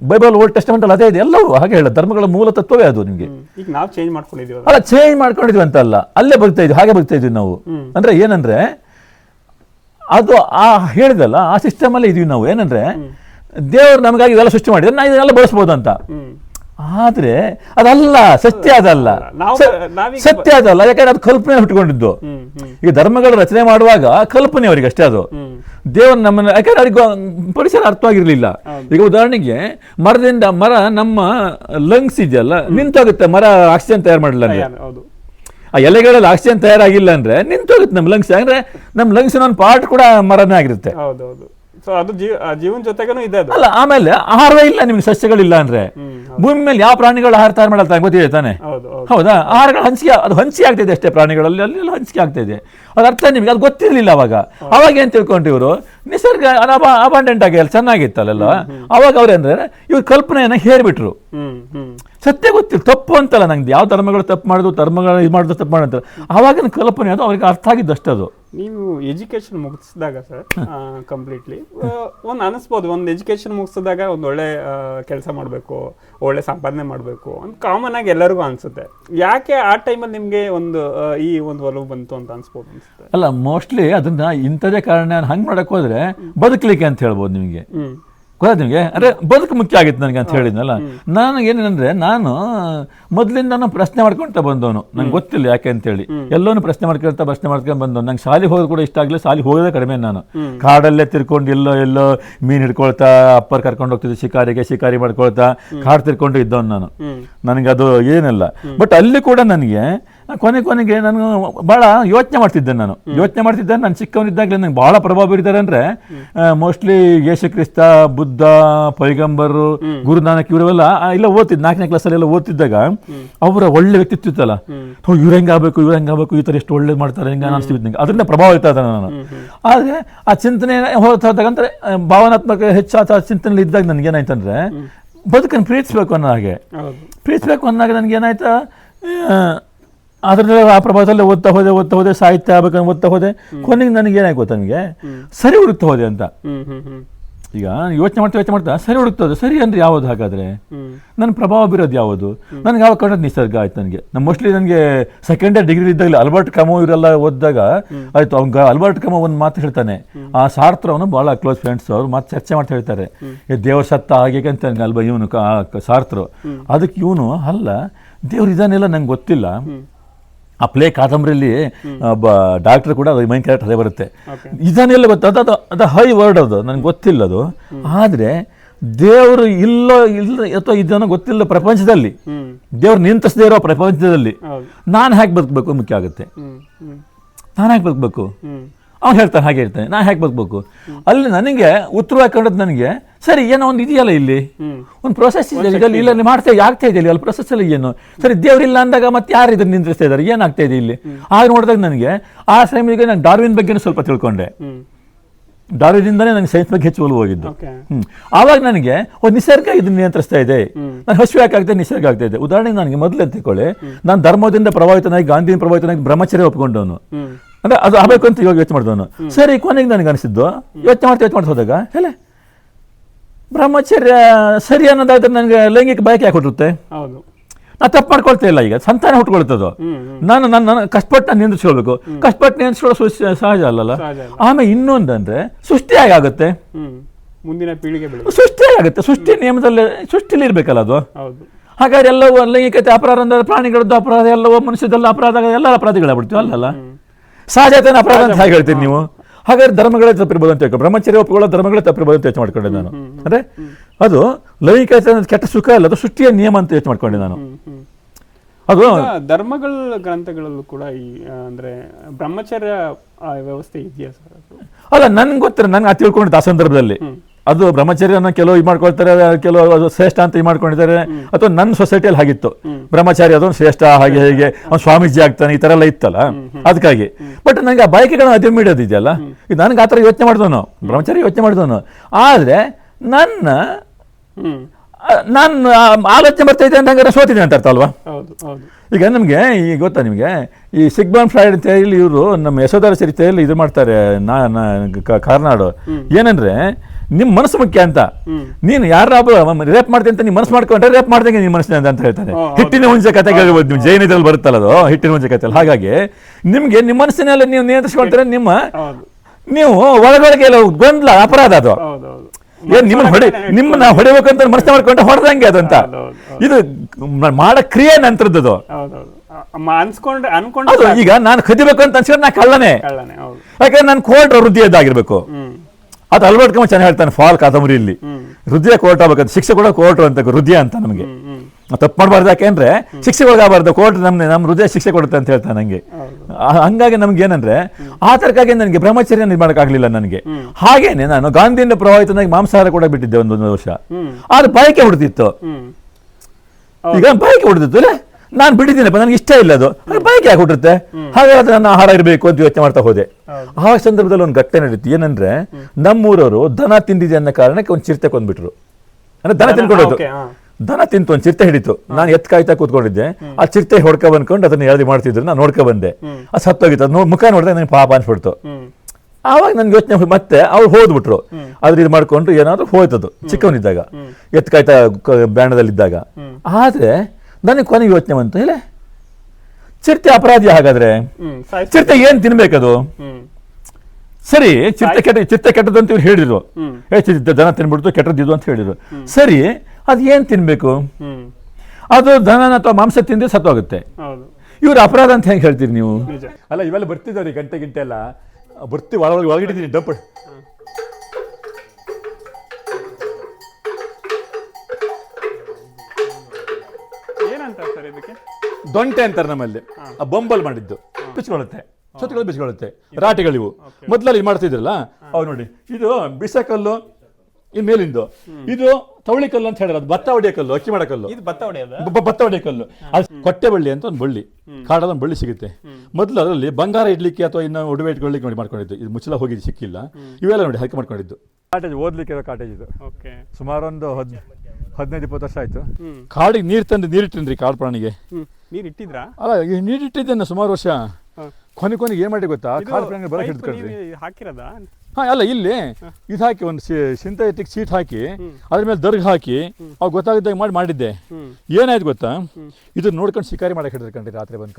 ಬೈಬಲ್ ಓಲ್ಡ್ ಟೆಸ್ಟಮೆಂಟ್ ಅದೇ ಇದೆ ಎಲ್ಲವೂ. ಹಾಗೆ ಹೇಳ ಧರ್ಮಗಳ ಮೂಲ ತತ್ವವೇ ಅದು ನಿಮಗೆ. ಈಗ ನಾವು ಚೇಂಜ್ ಮಾಡ್ಕೊಂಡಿದ್ದೀವಿ ಅಲ್ಲ ಚೇಂಜ್ ಮಾಡ್ಕೊಂಡಿದ್ವಿ ಅಂತ ಅಲ್ಲ. ಅಲ್ಲೇ ಬರ್ತಾ ಇದ್ವಿ ಹಾಗೆ ಬರ್ತಾ ಇದ್ವಿ ನಾವು. ಅಂದ್ರೆ ಏನಂದ್ರೆ ಅದು ಆ ಹೇಳಿದಲ್ಲ ಆ ಸಿಸ್ಟಮ್ ಅಲ್ಲೇ ಇದೀವಿ ನಾವು. ಏನಂದ್ರೆ ದೇವರು ನಮಗಾಗಿ ಇವೆಲ್ಲ ಸೃಷ್ಟಿ ಮಾಡಿದ್ರೆ ನಾ ಇದನ್ನೆಲ್ಲ ಬಳಸ್ಬೋದು ಅಂತ. ಹ್ಮ್. ಆದ್ರೆ ಅದಲ್ಲ ಸತ್ಯ ಅದಲ್ಲ. ಸತ್ಯ ಅದಲ್ಲ ಯಾಕಂದ್ರೆ ಅದು ಕಲ್ಪನೆ ಹುಟ್ಟುಕೊಂಡಿದ್ದು ಈಗ ಧರ್ಮಗಳ ರಚನೆ ಮಾಡುವಾಗ ಕಲ್ಪನೆ ಅವರಿಗೆ ಅಷ್ಟೇ ಅದು. ದೇವರ ನಮ್ಮನ್ನ ಯಾಕಂದ್ರೆ ಅವ್ರಿಗೆ ಪರಿಸರ ಅರ್ಥವಾಗಿರ್ಲಿಲ್ಲ ಈಗ ಉದಾಹರಣೆಗೆ ಮರದಿಂದ ಮರ ನಮ್ಮ ಲಂಗ್ಸ್ ಇದೆಯಲ್ಲ ನಿಂತೋಗುತ್ತೆ ಮರ ಆಕ್ಸಿಜನ್ ತಯಾರು ಹೌದು. ಆ ಎಲೆಗಳಲ್ಲಿ ಆಕ್ಸಿಜನ್ ತಯಾರಾಗಿಲ್ಲ ಅಂದ್ರೆ ನಿಂತೋಗುತ್ತೆ ನಮ್ಮ ಲಂಗ್ಸ್ ಅಂದ್ರೆ ನಮ್ಮ ಲಂಗ್ಸಿನ ಒಂದು ಪಾರ್ಟ್ ಕೂಡ ಮರನೇ ಆಗಿರುತ್ತೆ. ಸೊ ಅದು ಜೀವ ಆ ಜೀವನ ಜೊತೆಗೇನು ಇದೆ ಅದು. ಅಲ್ಲ ಆಮೇಲೆ ಆಹಾರವೇ ಇಲ್ಲ ನಿಮ್ಗೆ ಸಸ್ಯಗಳಿಲ್ಲ ಅಂದ್ರೆ. ಭೂಮಿ ಮೇಲೆ ಯಾವ ಪ್ರಾಣಿಗಳು ಆಹಾರ ತಯಾರು ಮಾಡಲ್ಲ ಗೊತ್ತಿದೆ ತಾನೆ? ಹೌದು ಹೌದು. ಹೌದಾ? ಆಹಾರಗಳು ಹಂಚಿಕೆ ಅದು ಹಂಚಿಕೆ ಆಗ್ತಿದೆ ಅಷ್ಟೇ ಪ್ರಾಣಿಗಳಲ್ಲಿ ಅಲ್ಲೆಲ್ಲ ಹಂಚಿಕೆ ಆಗ್ತಿದೆ ಅದು ಅರ್ಥ ನಿಮಗೆ ಅದು ಗೊತ್ತಿರಲಿಲ್ಲ ಅವಾಗ. ಅವಾಗ ಏನ್ ತಿಳ್ಕೊಂಡ್ರು ಇವರು? ನಿಸರ್ಗ ಅಬಂಡೆಂಟ್ ಆಗಿ ಅಲ್ಲಿ ಚೆನ್ನಾಗಿತ್ತಲ್ಲ ಅವಾಗ ಅವ್ರು ಅಂದ್ರೆ ಇವ್ರ ಕಲ್ಪನೆಯನ್ನ ಹೇರ್ಬಿಟ್ರು. ಸತ್ಯ ಗೊತ್ತಿಲ್ಲ ತಪ್ಪು ಅಂತಲ್ಲ ನಂಗೆ. ಯಾವ ಧರ್ಮಗಳು ತಪ್ಪು ಮಾಡೋದು ಧರ್ಮಗಳು ಇದು ಮಾಡೋದು ತಪ್ಪು ಮಾಡೋದು ಅವಾಗಿನ ಕಲ್ಪನೆ ಅದು ಅವ್ರಿಗೆ ಅರ್ಥ ಆಗಿದ್ದು ಅಷ್ಟೇ ಅದು. ನೀವು ಎಜುಕೇಶನ್ ಮುಗಿಸಿದಾಗ ಸರ್ ಕಂಪ್ಲೀಟ್ಲಿ ಒಂದು ಅನಿಸ್ಬೋದು ಒಂದು ಎಜುಕೇಶನ್ ಮುಗಿಸಿದಾಗ ಒಂದು ಒಳ್ಳೆ ಕೆಲಸ ಮಾಡಬೇಕು ಒಳ್ಳೆ ಸಂಪಾದನೆ ಮಾಡಬೇಕು ಅಂತ ಕಾಮನ್ ಆಗಿ ಎಲ್ಲರಿಗೂ ಅನ್ಸುತ್ತೆ. ಯಾಕೆ ಆ ಟೈಮಲ್ಲಿ ನಿಮಗೆ ಒಂದು ಈ ಒಂದು ಒಲವು ಬಂತು ಅಂತ ಅನಿಸ್ಬೋದು ಅನಿಸುತ್ತೆ? ಅಲ್ಲ ಮೋಸ್ಟ್ಲಿ ಅದನ್ನ ಇಂಥದೇ ಕಾರಣ ಹಂಗೆ ಮಾಡೋಕ್ಕೋದ್ರೆ ಬದುಕಲಿಕ್ಕೆ ಅಂತ ಹೇಳ್ಬೋದು ನಿಮಗೆ. ಹ್ಮ್ ಗೊತ್ತಾ ನಿಮಗೆ? ಅಂದರೆ ಬದುಕು ಮುಖ್ಯ ಆಗಿತ್ತು ನನಗೆ ಅಂತ ಹೇಳಿದ್ನಲ್ಲ. ನಾನು ಏನಂದ್ರೆ ನಾನು ಮೊದಲಿಂದ ಪ್ರಶ್ನೆ ಮಾಡ್ಕೊಂತ ಬಂದವನು. ನಂಗೆ ಗೊತ್ತಿಲ್ಲ ಯಾಕೆ ಅಂತೇಳಿ. ಎಲ್ಲೋನು ಪ್ರಶ್ನೆ ಮಾಡ್ಕೊಳ್ತಾ ಪ್ರಶ್ನೆ ಮಾಡ್ಕೊಂಡು ಬಂದವನು. ನಂಗೆ ಶಾಲೆ ಹೋಗೋದು ಕೂಡ ಇಷ್ಟ ಆಗಲಿ ಶಾಲೆ ಹೋಗೋದೇ ಕಡಿಮೆ ನಾನು. ಕಾಡಲ್ಲೇ ತಿರ್ಕೊಂಡು ಎಲ್ಲೋ ಎಲ್ಲೋ ಮೀನು ಹಿಡ್ಕೊಳ್ತಾ ಅಪ್ಪರ್ ಕರ್ಕೊಂಡು ಹೋಗ್ತಿದ್ದೆ ಶಿಕಾರಿಗೆ ಶಿಕಾರಿ ಮಾಡ್ಕೊಳ್ತಾ ಕಾಡು ತಿರ್ಕೊಂಡು ಇದ್ದವನು ನಾನು. ನನಗೆ ಅದು ಏನಿಲ್ಲ. ಬಟ್ ಅಲ್ಲಿ ಕೂಡ ನನಗೆ ಕೊನೆ ಕೊನೆಗೆ ನಾನು ಬಹಳ ಯೋಚನೆ ಮಾಡ್ತಿದ್ದೆ ನಾನು. ಯೋಚನೆ ಮಾಡ್ತಿದ್ದೆ ನಾನು ಚಿಕ್ಕವನಿದ್ದಾಗಲೇ ನಂಗೆ ಬಹಳ ಪ್ರಭಾವ ಬೀರಿದ್ದಾರೆ ಅಂದರೆ ಮೋಸ್ಟ್ಲಿ ಯೇಸು ಕ್ರಿಸ್ತ ಬುದ್ಧ ಪೈಗಂಬರು ಗುರುನಾನಕ್ ಇವರೆಲ್ಲ ಇಲ್ಲ ಓದ್ತಿದ್ದು ನಾಲ್ಕನೇ ಕ್ಲಾಸಲ್ಲಿ ಎಲ್ಲ ಓದ್ತಿದ್ದಾಗ ಅವರ ಒಳ್ಳೆ ವ್ಯಕ್ತಿತ್ವ ಇತ್ತಲ್ಲ. ಹೋ ಇವ್ರು ಹೆಂಗಾಗಬೇಕು ಇವ್ರು ಹೆಂಗೆ ಆಗಬೇಕು ಈ ಥರ ಎಷ್ಟು ಒಳ್ಳೇದು ಮಾಡ್ತಾರೆ ಹೆಂಗೆ ಅನಿಸ್ತಿತ್ತು ನಂಗೆ. ಅದರಿಂದ ಇರ್ತಾ ಇದ್ದೆ ನಾನು. ಆದರೆ ಆ ಚಿಂತನೆ ಆ, ಭಾವನಾತ್ಮಕ ಹೆಚ್ಚಾದ ಚಿಂತನೆ ಇದ್ದಾಗ ನನಗೆ ಏನಾಯ್ತಂದ್ರೆ ಬದುಕನ್ನು ಪ್ರೀತಿಸ್ಬೇಕು ಅನ್ನೋ ಹಾಗೆ. ಪ್ರೀತಿಸ್ಬೇಕು ಅನ್ನೋ ನನಗೆ ಏನಾಯ್ತು ಅದರಲ್ಲಿ ಆ ಪ್ರಭಾವದಲ್ಲಿ ಓದ್ತಾ ಹೋದೆ ಓದ್ತಾ ಹೋದೆ ಸಾಹಿತ್ಯ ಆಗ್ಬೇಕಂತ ಓದ್ತಾ ಹೋದೆ. ಕೊನೆಗೆ ನನಗೆ ಏನಾಯ್ತು ಗೊತ್ತಾ ನನಗೆ ಸರಿ ಹುಡುಕ್ತಾ ಹೋದೆ ಅಂತ. ಈಗ ಯೋಚನೆ ಮಾಡ್ತಾ ಯೋಚನೆ ಮಾಡ್ತಾ ಸರಿ ಹುಡುಕ್ತದೆ ಸರಿ ಅಂದ್ರೆ ಯಾವುದು ಹಾಗಾದ್ರೆ? ನನ್ನ ಪ್ರಭಾವ ಬೀರೋದು ಯಾವುದು? ನನಗೆ ಯಾವ ಕಂಡದ್ದು ನಿಸರ್ಗ ಆಯ್ತು ನನಗೆ. ನಮ್ಮ ಮೋಸ್ಟ್ಲಿ ನನಗೆ ಸೆಕೆಂಡ್ ಇಯರ್ ಡಿಗ್ರಿ ಇದ್ದಾಗಲೇ ಅಲ್ಬರ್ಟ್ ಕಮೋ ಇವರೆಲ್ಲ ಓದಿದಾಗ ಆಯ್ತು ಅವ್ನ ಅಲ್ಬರ್ಟ್ ಕಮೋ ಒಂದು ಮಾತು ಹೇಳ್ತಾನೆ. ಆ ಸಾರ್ತ್ರ ಅವನು ಬಹಳ ಕ್ಲೋಸ್ ಫ್ರೆಂಡ್ಸ್ ಅವ್ರು ಮಾತು ಚರ್ಚೆ ಮಾಡ್ತಾ ಹೇಳ್ತಾರೆ. ಏ ದೇವ್ರ ಸತ್ತ ಹೀಗೆ ಅಂತ ಅಲ್ಬ ಇವನು ಸಾರ್ಥ್ರು. ಅದಕ್ಕೆ ಇವನು ಅಲ್ಲ ದೇವ್ರ ಇದನ್ನೆಲ್ಲ ನಂಗೆ ಗೊತ್ತಿಲ್ಲ. ಆ ಪ್ಲೇ ಕಾದಂಬರಿಯಲ್ಲಿ ಒಬ್ಬ ಡಾಕ್ಟರ್ ಕೂಡ ಅದು ಮೈನ್ ಕ್ಯಾರೆಕ್ಟರ್ ಅದೇ ಬರುತ್ತೆ. ಇದನ್ನೆಲ್ಲ ಗೊತ್ತು ಅದು ಅದು ಅದು ಹೈ ವರ್ಡ್ ಅದು ನನಗೆ ಗೊತ್ತಿಲ್ಲ ಅದು ಆದರೆ ದೇವರು ಇಲ್ಲೋ ಇಲ್ಲ ಅಥವಾ ಇದನ್ನು ಗೊತ್ತಿಲ್ಲ ಪ್ರಪಂಚದಲ್ಲಿ ದೇವರು ನಿಂತಿಸದೇ ಇರೋ ಪ್ರಪಂಚದಲ್ಲಿ ನಾನು ಹೇಗೆ ಬದುಕಬೇಕು ಮುಖ್ಯ ಆಗುತ್ತೆ. ನಾನು ಹೇಗೆ ಬದುಕಬೇಕು ಅವ್ನು ಹೇಳ್ತಾನೆ ಹಾಗೆ ಹೇಳ್ತಾನೆ ನಾನು ಹೇಗೆ ಬದುಕಬೇಕು ಅಲ್ಲಿ ನನಗೆ ಉತ್ತರ ಕಂಡದ್ದು ನನಗೆ ಸರಿ ಏನೋ ಒಂದು ಇದೆಯಲ್ಲ ಇಲ್ಲಿ? ಒಂದು ಪ್ರೊಸೆಸ್ ಇದೆ ಇಲ್ಲಿ ಇಲ್ಲ ಮಾಡ್ತಾ ಆಗ್ತಾ ಇದೆ ಇಲ್ಲಿ? ಅಲ್ಲಿ ಪ್ರೊಸೆಸ್ ಅಲ್ಲಿ ಏನು? ಸರಿ ದೇವರಿಲ್ಲ ಅಂದಾಗ ಮತ್ತೆ ಯಾರು ಇದನ್ನ ನಿಂದ್ರಿಸ್ತಾ ಇದ್ದಾರೆ? ಏನಾಗ್ತಾ ಇದೆ ಇಲ್ಲಿ? ಆಗ ನೋಡಿದಾಗ ನನಗೆ ಆ ಸಮಯಕ್ಕೆ ನಾನು ಡಾರ್ವಿನ್ ಬಗ್ಗೆ ಸ್ವಲ್ಪ ತಿಳ್ಕೊಂಡೆ. ಡಾರ್ವಿನಿಂದಲೇ ಡಾರ್ವಿನಿಂದನೇ ನನಗೆ ಸೈನ್ಸ್ ಬಗ್ಗೆ ಹೆಚ್ಚು ಒಲವು ಹೋಗಿದ್ದು. ಹ್ಮ್. ಆವಾಗ ನನಗೆ ಒಂದು ನಿಸರ್ಗ ಇದನ್ನ ನಿಯಂತ್ರಿಸ್ತಾ ಇದೆ. ನಾನು ಹಸಿವು ಯಾಕಾಗ್ತದೆ ನಿಸರ್ಗ ಆಗ್ತಾ ಇದೆ. ಉದಾಹರಣೆಗೆ ನನಗೆ ಮೊದಲು ತಿಳ್ಕೊಳ್ಳಿ. ನಾನು ಧರ್ಮದಿಂದ ಪ್ರಭಾವಿತನಾಗಿ ಗಾಂಧಿಯಿಂದ ಪ್ರಭಾವಿತನಾಗಿ ಬ್ರಹ್ಮಚರ್ಯ ಒಪ್ಕೊಂಡವನು. ಅಂದ್ರೆ ಅದು ಆಗಬೇಕು ಅಂತ ಇವಾಗ ಯೋಚನೆ ಮಾಡಿದವನು. ಸರಿ ಕೊನೆಗೆ ನನಗೆ ಅನಿಸಿದ್ದು ಯೋಚನೆ ಮಾಡ್ತಾ ಯೋಚನೆ ಮಾಡ್ತಾ ಹೋದಾಗ ಹೇಳೆ. ಬ್ರಹ್ಮಚರ್ಯ ಸರಿ ಅನ್ನೋದಾದ್ರೆ ನನಗೆ ಲೈಂಗಿಕ ಬಯಕೆ ಯಾಕೆ ಹುಟ್ಟುತ್ತೆ? ಹೌದು. ನಾ ತಪ್ಪು ಮಾಡ್ಕೊಳ್ತಾ ಇಲ್ಲ ಈಗ. ಸಂತಾನ ಹುಟ್ಕೊಳ್ತದೋ. ನಾನು ನನ್ನ ನನ್ನ ಕಷ್ಟಪಟ್ಟು ನಾನು ನಿಂದಿಸ್ಕೊಳ್ಬೇಕು ಕಷ್ಟಪಟ್ಟು ನಿಂದಿಸ್ಕೊಳ್ಳೋ ಸೃಷ್ಟಿ ಸಹಜ ಅಲ್ಲಲ್ಲ. ಆಮೇಲೆ ಇನ್ನೊಂದಂದ್ರೆ ಸೃಷ್ಟಿಯಾಗಿ ಆಗುತ್ತೆ ಮುಂದಿನ ಪೀಳಿಗೆ ಸೃಷ್ಟಿಯಾಗಿ ಆಗುತ್ತೆ ಸೃಷ್ಟಿ ನಿಯಮದಲ್ಲಿ ಸೃಷ್ಟಿಲಿ ಇರಬೇಕಲ್ಲ ಅದು? ಹಾಗಾದ್ರೆ ಎಲ್ಲವೂ ಲೈಂಗಿಕತೆ ಅಪರಾಧ ಅಂದ್ರೆ ಪ್ರಾಣಿಗಳದ್ದು ಅಪರಾಧ ಎಲ್ಲವೋ ಮನುಷ್ಯದಲ್ಲ ಅಪರಾಧ ಎಲ್ಲ ಅಪರಾಧಿಗಳಾಗ್ಬಿಡ್ತೀವಿ ಅಲ್ಲಲ್ಲ ಸಹಜತೆನ ಅಪರಾಧ ಅಂತ ಹೇಳ್ತೀನಿ ನೀವು? ಹಾಗಾದ್ರೆ ಧರ್ಮಗಳೇ ತಪ್ಪಿರ್ಬೋದು ಅಂತ ಬ್ರಹ್ಮಚರ್ಯ ಒಪ್ಪಿಕೊಳ್ಳೋ ಧರ್ಮಗಳೇ ತಪ್ಪಿರ್ಬೋದು ಅಂತ ಯೋಚನೆ ಮಾಡ್ಕೊಂಡೆ ನಾನು. ಅಂದ್ರೆ ಅದು ಲೈಂಗಿಕ ಕೆಟ್ಟ ಸುಖ ಅಲ್ಲ ಅದು ಸೃಷ್ಟಿಯ ನಿಯಮ ಅಂತ ಯೋಚನೆ ಮಾಡ್ಕೊಂಡೆ ನಾನು. ಅದು ಧರ್ಮಗಳ ಗ್ರಂಥಗಳಲ್ಲೂ ಕೂಡ ಈ ಅಂದ್ರೆ ಬ್ರಹ್ಮಚರ್ಯ ವ್ಯವಸ್ಥೆ ಇದೆಯಾ ಸರ್ ಅಲ್ಲ ನನ್ಗೆ ಗೊತ್ತಿರ ನನ್ಗೆ ಆ ತಿಳ್ಕೊಂಡಿದ್ದ ಆ ಸಂದರ್ಭದಲ್ಲಿ. ಅದು ಬ್ರಹ್ಮಚರ್ಯನ ಕೆಲವು ಇದು ಮಾಡ್ಕೊಳ್ತಾರೆ ಕೆಲವು ಅದು ಶ್ರೇಷ್ಠ ಅಂತ ಇದು ಮಾಡ್ಕೊಂಡಿದ್ದಾರೆ. ಅಥವಾ ನನ್ನ ಸೊಸೈಟಿಯಲ್ಲಿ ಹಾಗಿತ್ತು. ಬ್ರಹ್ಮಚಾರಿ ಅದೊಂದು ಶ್ರೇಷ್ಠ ಹಾಗೆ ಹೇಗೆ ಅವ್ನು ಸ್ವಾಮೀಜಿ ಆಗ್ತಾನೆ ಈ ಥರ ಎಲ್ಲ ಇತ್ತಲ್ಲ? ಅದಕ್ಕಾಗಿ. ಬಟ್ ನನಗೆ ಆ ಬಯಕೆಗಳನ್ನು ಅದೇ ಮೀಡೋದಿದೆಯಲ್ಲ ಇದು ನನಗೆ ಆ ಥರ ಯೋಚನೆ ಮಾಡಿದವನು ಬ್ರಹ್ಮಚಾರಿ ಯೋಚನೆ ಮಾಡಿದವನು. ಆದರೆ ನನ್ನ ನಾನು ಆಲೋಚನೆ ಬರ್ತಾ ಅಂತ ಹಂಗಾರೆ ಸೋತಿದ್ದೆ ಅಂತ ಅರ್ಥ ಅಲ್ವಾ? ಈಗ ನಮಗೆ ಈ ಗೊತ್ತಾ ನಿಮಗೆ? ಈ ಸಿಗ್ಬಾನ್ ಫ್ರೈಡ್ ಅಂತ ಹೇಳಿ ಇವರು ನಮ್ಮ ಯಶೋಧರ ಚರಿತ್ರೆಯಲ್ಲಿ ಇದು ಮಾಡ್ತಾರೆ ನಾ ನಾ- ಕಾರ್ನಾಡು. ಏನಂದ್ರೆ ನಿಮ್ಮ ಮನಸ್ಸು ಮುಖ್ಯ ಅಂತ. ನೀನು ಯಾರ ರೇಪ್ ಮಾಡ್ತೀನಿ ಅಂತ ನೀನು ಮನಸ್ಸು ಮಾಡ್ಕೊಂಡ್ರೆ ರೇಪ್ ಮಾಡ್ದಂಗೆ ನಿಮ್ಮ ಮನಸ್ಸಿನ ಅಂತ ಹೇಳ್ತಾನೆ. ಹಾ, ಹೌದು. ಹಿಟ್ಟಿನ ಹುಂಜೆ ಕತೆ ಕೇಳ್ಬೋದು ನೀವು. ಜೈನ ಇದ್ರಲ್ಲಿ ಬರುತ್ತಲ್ಲ ಅದು. ಹಿಟ್ಟಿನ ಹುಂಜೆ ಕತೆ ಹಾಗಾಗಿ ನಿಮಗೆ ನಿಮ್ಮ ಮನಸ್ಸಿನಲ್ಲಿ ನೀವು ನಿಯಂತ್ರಿಸ್ಕೊಳ್ತಾರೆ ನಿಮ್ಮ ನೀವು ಒಳಗೊಳಗೆ ಎಲ್ಲ ಗೊಂದಲ ಅಪರಾಧ ಅದು. ಏನ್ ನಿಮ್ಮನ್ನ ಹೊಡೆ ನಿಮ್ಮನ್ನ ಹೊಡಿಬೇಕು ಅಂತ ಮನಸ್ಸು ಮಾಡ್ಕೊಂಡ್ರೆ ಹೊಡೆದಂಗೆ ಅದಂತ ಇದು ಮಾಡ ಕ್ರಿಯೆ ನಂತರದ್ದು ಅನ್ಕೊಂಡ್ರೆ ಅದು ಈಗ ನಾನು ಕದಿಬೇಕು ಅಂತ ಅನ್ಸಿದ್ರೆ ನಾ ಕಳ್ಳನೇ. ಯಾಕಂದ್ರೆ ನಾನು ಕೋರ್ಟ್ ವೃದ್ಧಿಯದ್ದಾಗಿರ್ಬೇಕು ಅದು ಅಲ್ಬರ್ಟ್ ಚೆನ್ನಾಗಿ ಹೇಳ್ತಾನೆ ಫಾಲ್ ಕಾದಂಬರಿಯಲ್ಲಿ. ಇಲ್ಲಿ ಹೃದಯ ಕೋರ್ಟ್ ಆಗ್ಬೇಕಂತ ಶಿಕ್ಷೆ ಕೂಡ ಕೋರ್ಟ್ ಅಂತ ಹೃದಯ ಅಂತ ನಮಗೆ. ತಪ್ಪು ಮಾಡಬಾರ್ದು. ಯಾಕೆಂದ್ರೆ ಶಿಕ್ಷೆ ಒಳಗಾಗಬಾರ್ದು. ಕೋರ್ಟ್ ನಮ್ಗೆ ನಮ್ಮ ಹೃದಯ ಶಿಕ್ಷೆ ಕೊಡುತ್ತೆ ಅಂತ ಹೇಳ್ತಾನೆ ನಂಗೆ. ಹೌದು. ಆ- ಹಂಗಾಗಿ ನಮ್ಗೆ ಏನಂದ್ರೆ ಆ ತರಕಾಗಿ ನನಗೆ ಬ್ರಹ್ಮಚರ್ಯ ಆಗಲಿಲ್ಲ ನನಗೆ. ಹಾಗೇನೆ ನಾನು ಗಾಂಧಿಯಿಂದ ಪ್ರಭಾವಿತನಾಗಿ ಮಾಂಸಾಹಾರ ಕೂಡ ಬಿಟ್ಟಿದ್ದೆ ಒಂದೊಂದು ವರ್ಷ. ಆದ್ರೆ ಬಯಕೆ ಹೊಡೆದಿತ್ತು. ಈಗ ಬಯಕೆ ಹೊಡೆದಿತ್ತು ನಾನು ಬಿಡಿದ್ದೀನಪ್ಪ ನನಗೆ ಇಷ್ಟ ಇಲ್ಲ ಅದು. ಬಯಕೆ ಯಾಕೆ ಹುಟ್ಟಿರುತ್ತೆ ಹಾಗಾದ್ರೆ ನನ್ನ ಆಹಾರ ಇರಬೇಕು ಅಂತ ಯೋಚನೆ ಮಾಡ್ತಾ ಹೋದೆ. ಆ ಸಂದರ್ಭದಲ್ಲಿ ಒಂದು ಘಟನೆ ನಡೀತು. ಏನಂದ್ರೆ ನಮ್ಮೂರವರು ದನ ತಿಂದಿದೆ ಅನ್ನೋ ಕಾರಣಕ್ಕೆ ಒಂದು ಚಿರತೆ ಕೊಂದ್ಬಿಟ್ರು. ಅಂದ್ರೆ ದನ ತಿನ್ಕೊಂಡೋದು ದನ ತಿಂತು ಒಂದು ಚಿರತೆ ಹಿಡಿತು. ನಾನು ಎತ್ ಕಾಯ್ತಾ ಕೂತ್ಕೊಂಡಿದ್ದೆ. ಆ ಚಿರತೆ ಹೊಡ್ಕೊ ಬಂದ್ಕೊಂಡು ಅದನ್ನ ಎಳ್ದಿ ಮಾಡ್ತಿದ್ರು. ನಾನು ನೋಡ್ಕೊ ಬಂದೆ. ಆ ಸತ್ತೋಗಿತ್ತು. ಅದು ಮುಖ ನೋಡಿದ್ರೆ ನನಗೆ ಪಾಪ ಅನ್ಸ್ಬಿಡ್ತು. ಆವಾಗ ನನ್ಗೆ ಯೋಚನೆ ಮತ್ತೆ ಅವ್ರು ಹೋದ್ಬಿಟ್ರು. ಆದ್ರೆ ಇದು ಮಾಡ್ಕೊಂಡು ಏನಾದ್ರು ಹೋಯ್ತದು. ಚಿಕ್ಕವನಿದ್ದಾಗ. ಎತ್ ಕಾಯ್ತಾ ಬ್ಯಾಣದಲ್ಲಿದ್ದಾಗ. ಬ್ಯಾಂಡದಲ್ಲಿದ್ದಾಗ ಆದ್ರೆ ನನಗೆ ಕೊನೆಗೆ ಯೋಚನೆ ಬಂತು ಇಲ್ಲ ಚಿರತೆ ಅಪರಾಧಿ ಹಾಗಾದ್ರೆ ಚಿರತೆ ಏನ್ ತಿನ್ಬೇಕದು? ಸರಿ ಚಿರತೆ ಕೆಟ್ಟ ಚಿತ್ತ ಕೆಟ್ಟದ್ದು ಅಂತ ಇವ್ರು ಹೇಳಿದ್ರು. ಏ ದನ ತಿನ್ಬಿಡ್ತು ಕೆಟ್ಟದ್ದು ಅಂತ ಹೇಳಿದ್ರು. ಸರಿ ಅದು ಏನ್ ತಿನ್ಬೇಕು? ಅದು ದನ ಅಥವಾ ಮಾಂಸ ತಿಂದ್ರೆ ಸತ್ತೋಗುತ್ತೆ ಹೌದು. ಇವ್ರ ಅಪರಾಧ ಅಂತ ಹೆಂಗೆ ಹೇಳ್ತೀರಿ ನೀವು? ಅಲ್ಲ ಇವೆಲ್ಲ ಬರ್ತಿದ್ದಾವ್ರಿ ಗಂಟೆ ಗಂಟೆ ಎಲ್ಲ. ಬರ್ತಿ ಒಳಗೆ ಒಳಗಿಟ್ಟಿದ್ದೀನಿ ಡಂಪ್ ಏನಂತ ಸರ್ ಇದಕ್ಕೆ? ದೊಂಟೆ ಅಂತಾರೆ ನಮ್ಮಲ್ಲಿ. ಆ ಬೊಂಬಲ್ ಮಾಡಿದ್ದು. ಬಿಚ್ಕೊಳ್ಳುತ್ತೆ ಸೊತ್ತುಗಳು ಬಿಚ್ಕೊಳ್ಳುತ್ತೆ ರಾಟಿಗಳಿವು. ಮೊದಲಲ್ಲಿ ಇದು ಮಾಡ್ತಿದ್ರಲ್ಲ? ಅವು ನೋಡಿ. ಇದು ಬಿಸಕಲ್ಲು ಈ ಮೇಲಿಂದು. ಇದು ತವಳಿ ಕಲ್ಲು ಅಂತ ಹೇಳಿದ್ರೆ ಅದು ಭತ್ತ ಹೊಡೆಯ ಕಲ್ಲು ಅಕ್ಕಿ ಮಾಡಕಲ್ಲು ಇದು ಭತ್ತ ಹೊಡೆಯ ಕಲ್ಲು. ಅದು ಕೊಟ್ಟೆ ಬಳ್ಳಿ ಅಂತ ಒಂದು ಬಳ್ಳಿ. ಕಾಡದ ಒಂದು ಬಳ್ಳಿ ಸಿಗುತ್ತೆ. ಮೊದಲು ಅದರಲ್ಲಿ ಬಂಗಾರ ಇಡ್ಲಿಕ್ಕೆ ಅಥವಾ ಇನ್ನು ಒಡವೆ ಇಟ್ಕೊಳ್ಳಿಕ್ಕೆ ನೋಡಿ ಮಾಡ್ಕೊಂಡಿದ್ದು. ಇದು ಮುಚ್ಚಲ ಹೋಗಿದ್ದು ಸಿಕ್ಕಿಲ್ಲ. ಇವೆಲ್ಲ ನೋಡಿ ಹಾಕಿ ಮಾಡ್ಕೊಂಡಿದ್ದು. ಕಾಟೇಜ್ ಓದ್ಲಿಕ್ಕೆ ಇರೋ ಕಾಟೇಜ್ ಇದು ಸುಮಾರೊಂದು ಸುಮಾರು ಒಂದು ಹದ್ ಹದಿನೈದು ಇಪ್ಪತ್ತು ವರ್ಷ ಆಯ್ತು. ಕಾಡಿಗೆ ನೀರು ತಂದು ನೀರಿಟ್ಟಿನ್ರಿ ಕಾಡು ಪ್ರಾಣಿಗೆ? ನೀರ್ ಇಟ್ಟಿದ್ರಾ? ಅಲ್ಲ ಈ ನೀರಿಟ್ಟಿದ್ದೇನೆ ಸುಮಾರು ವರ್ಷ. ಕೊನೆ ಕೊನೆಗೆ ಏನ್ ಮಾಡಿ ಗೊತ್ತಾ? ಕಾಡು ಪ್ರಾಣಿ ಬರಕ್ಕೆ ಹಿಡ್ಕೊಂಡ್ರಿ ಹಾಕಿರೋದಾ? ಹಾ ಅಲ್ಲ ಇಲ್ಲಿ ಇದು ಹಾಕಿ ಒಂದು ಸಿಂಥೆಟಿಕ್ ಸೀಟ್ ಹಾಕಿ ಅದ್ರ ಮೇಲೆ ದರ್ಗ್ ಹಾಕಿ ಅವ್ ಗೊತ್ತಾಗದ್ದಾಗ ಮಾಡಿ ಮಾಡಿದ್ದೆ. ಏನಾಯ್ತು ಗೊತ್ತಾ? ಇದು ನೋಡ್ಕೊಂಡು ಶಿಕಾರಿ ಮಾಡಕ್ಕೆ ಹಿಡಿದ್ರಿ ಕಂಡ್ರಿ ರಾತ್ರಿ ಬಂದ್ಕೊಂಡು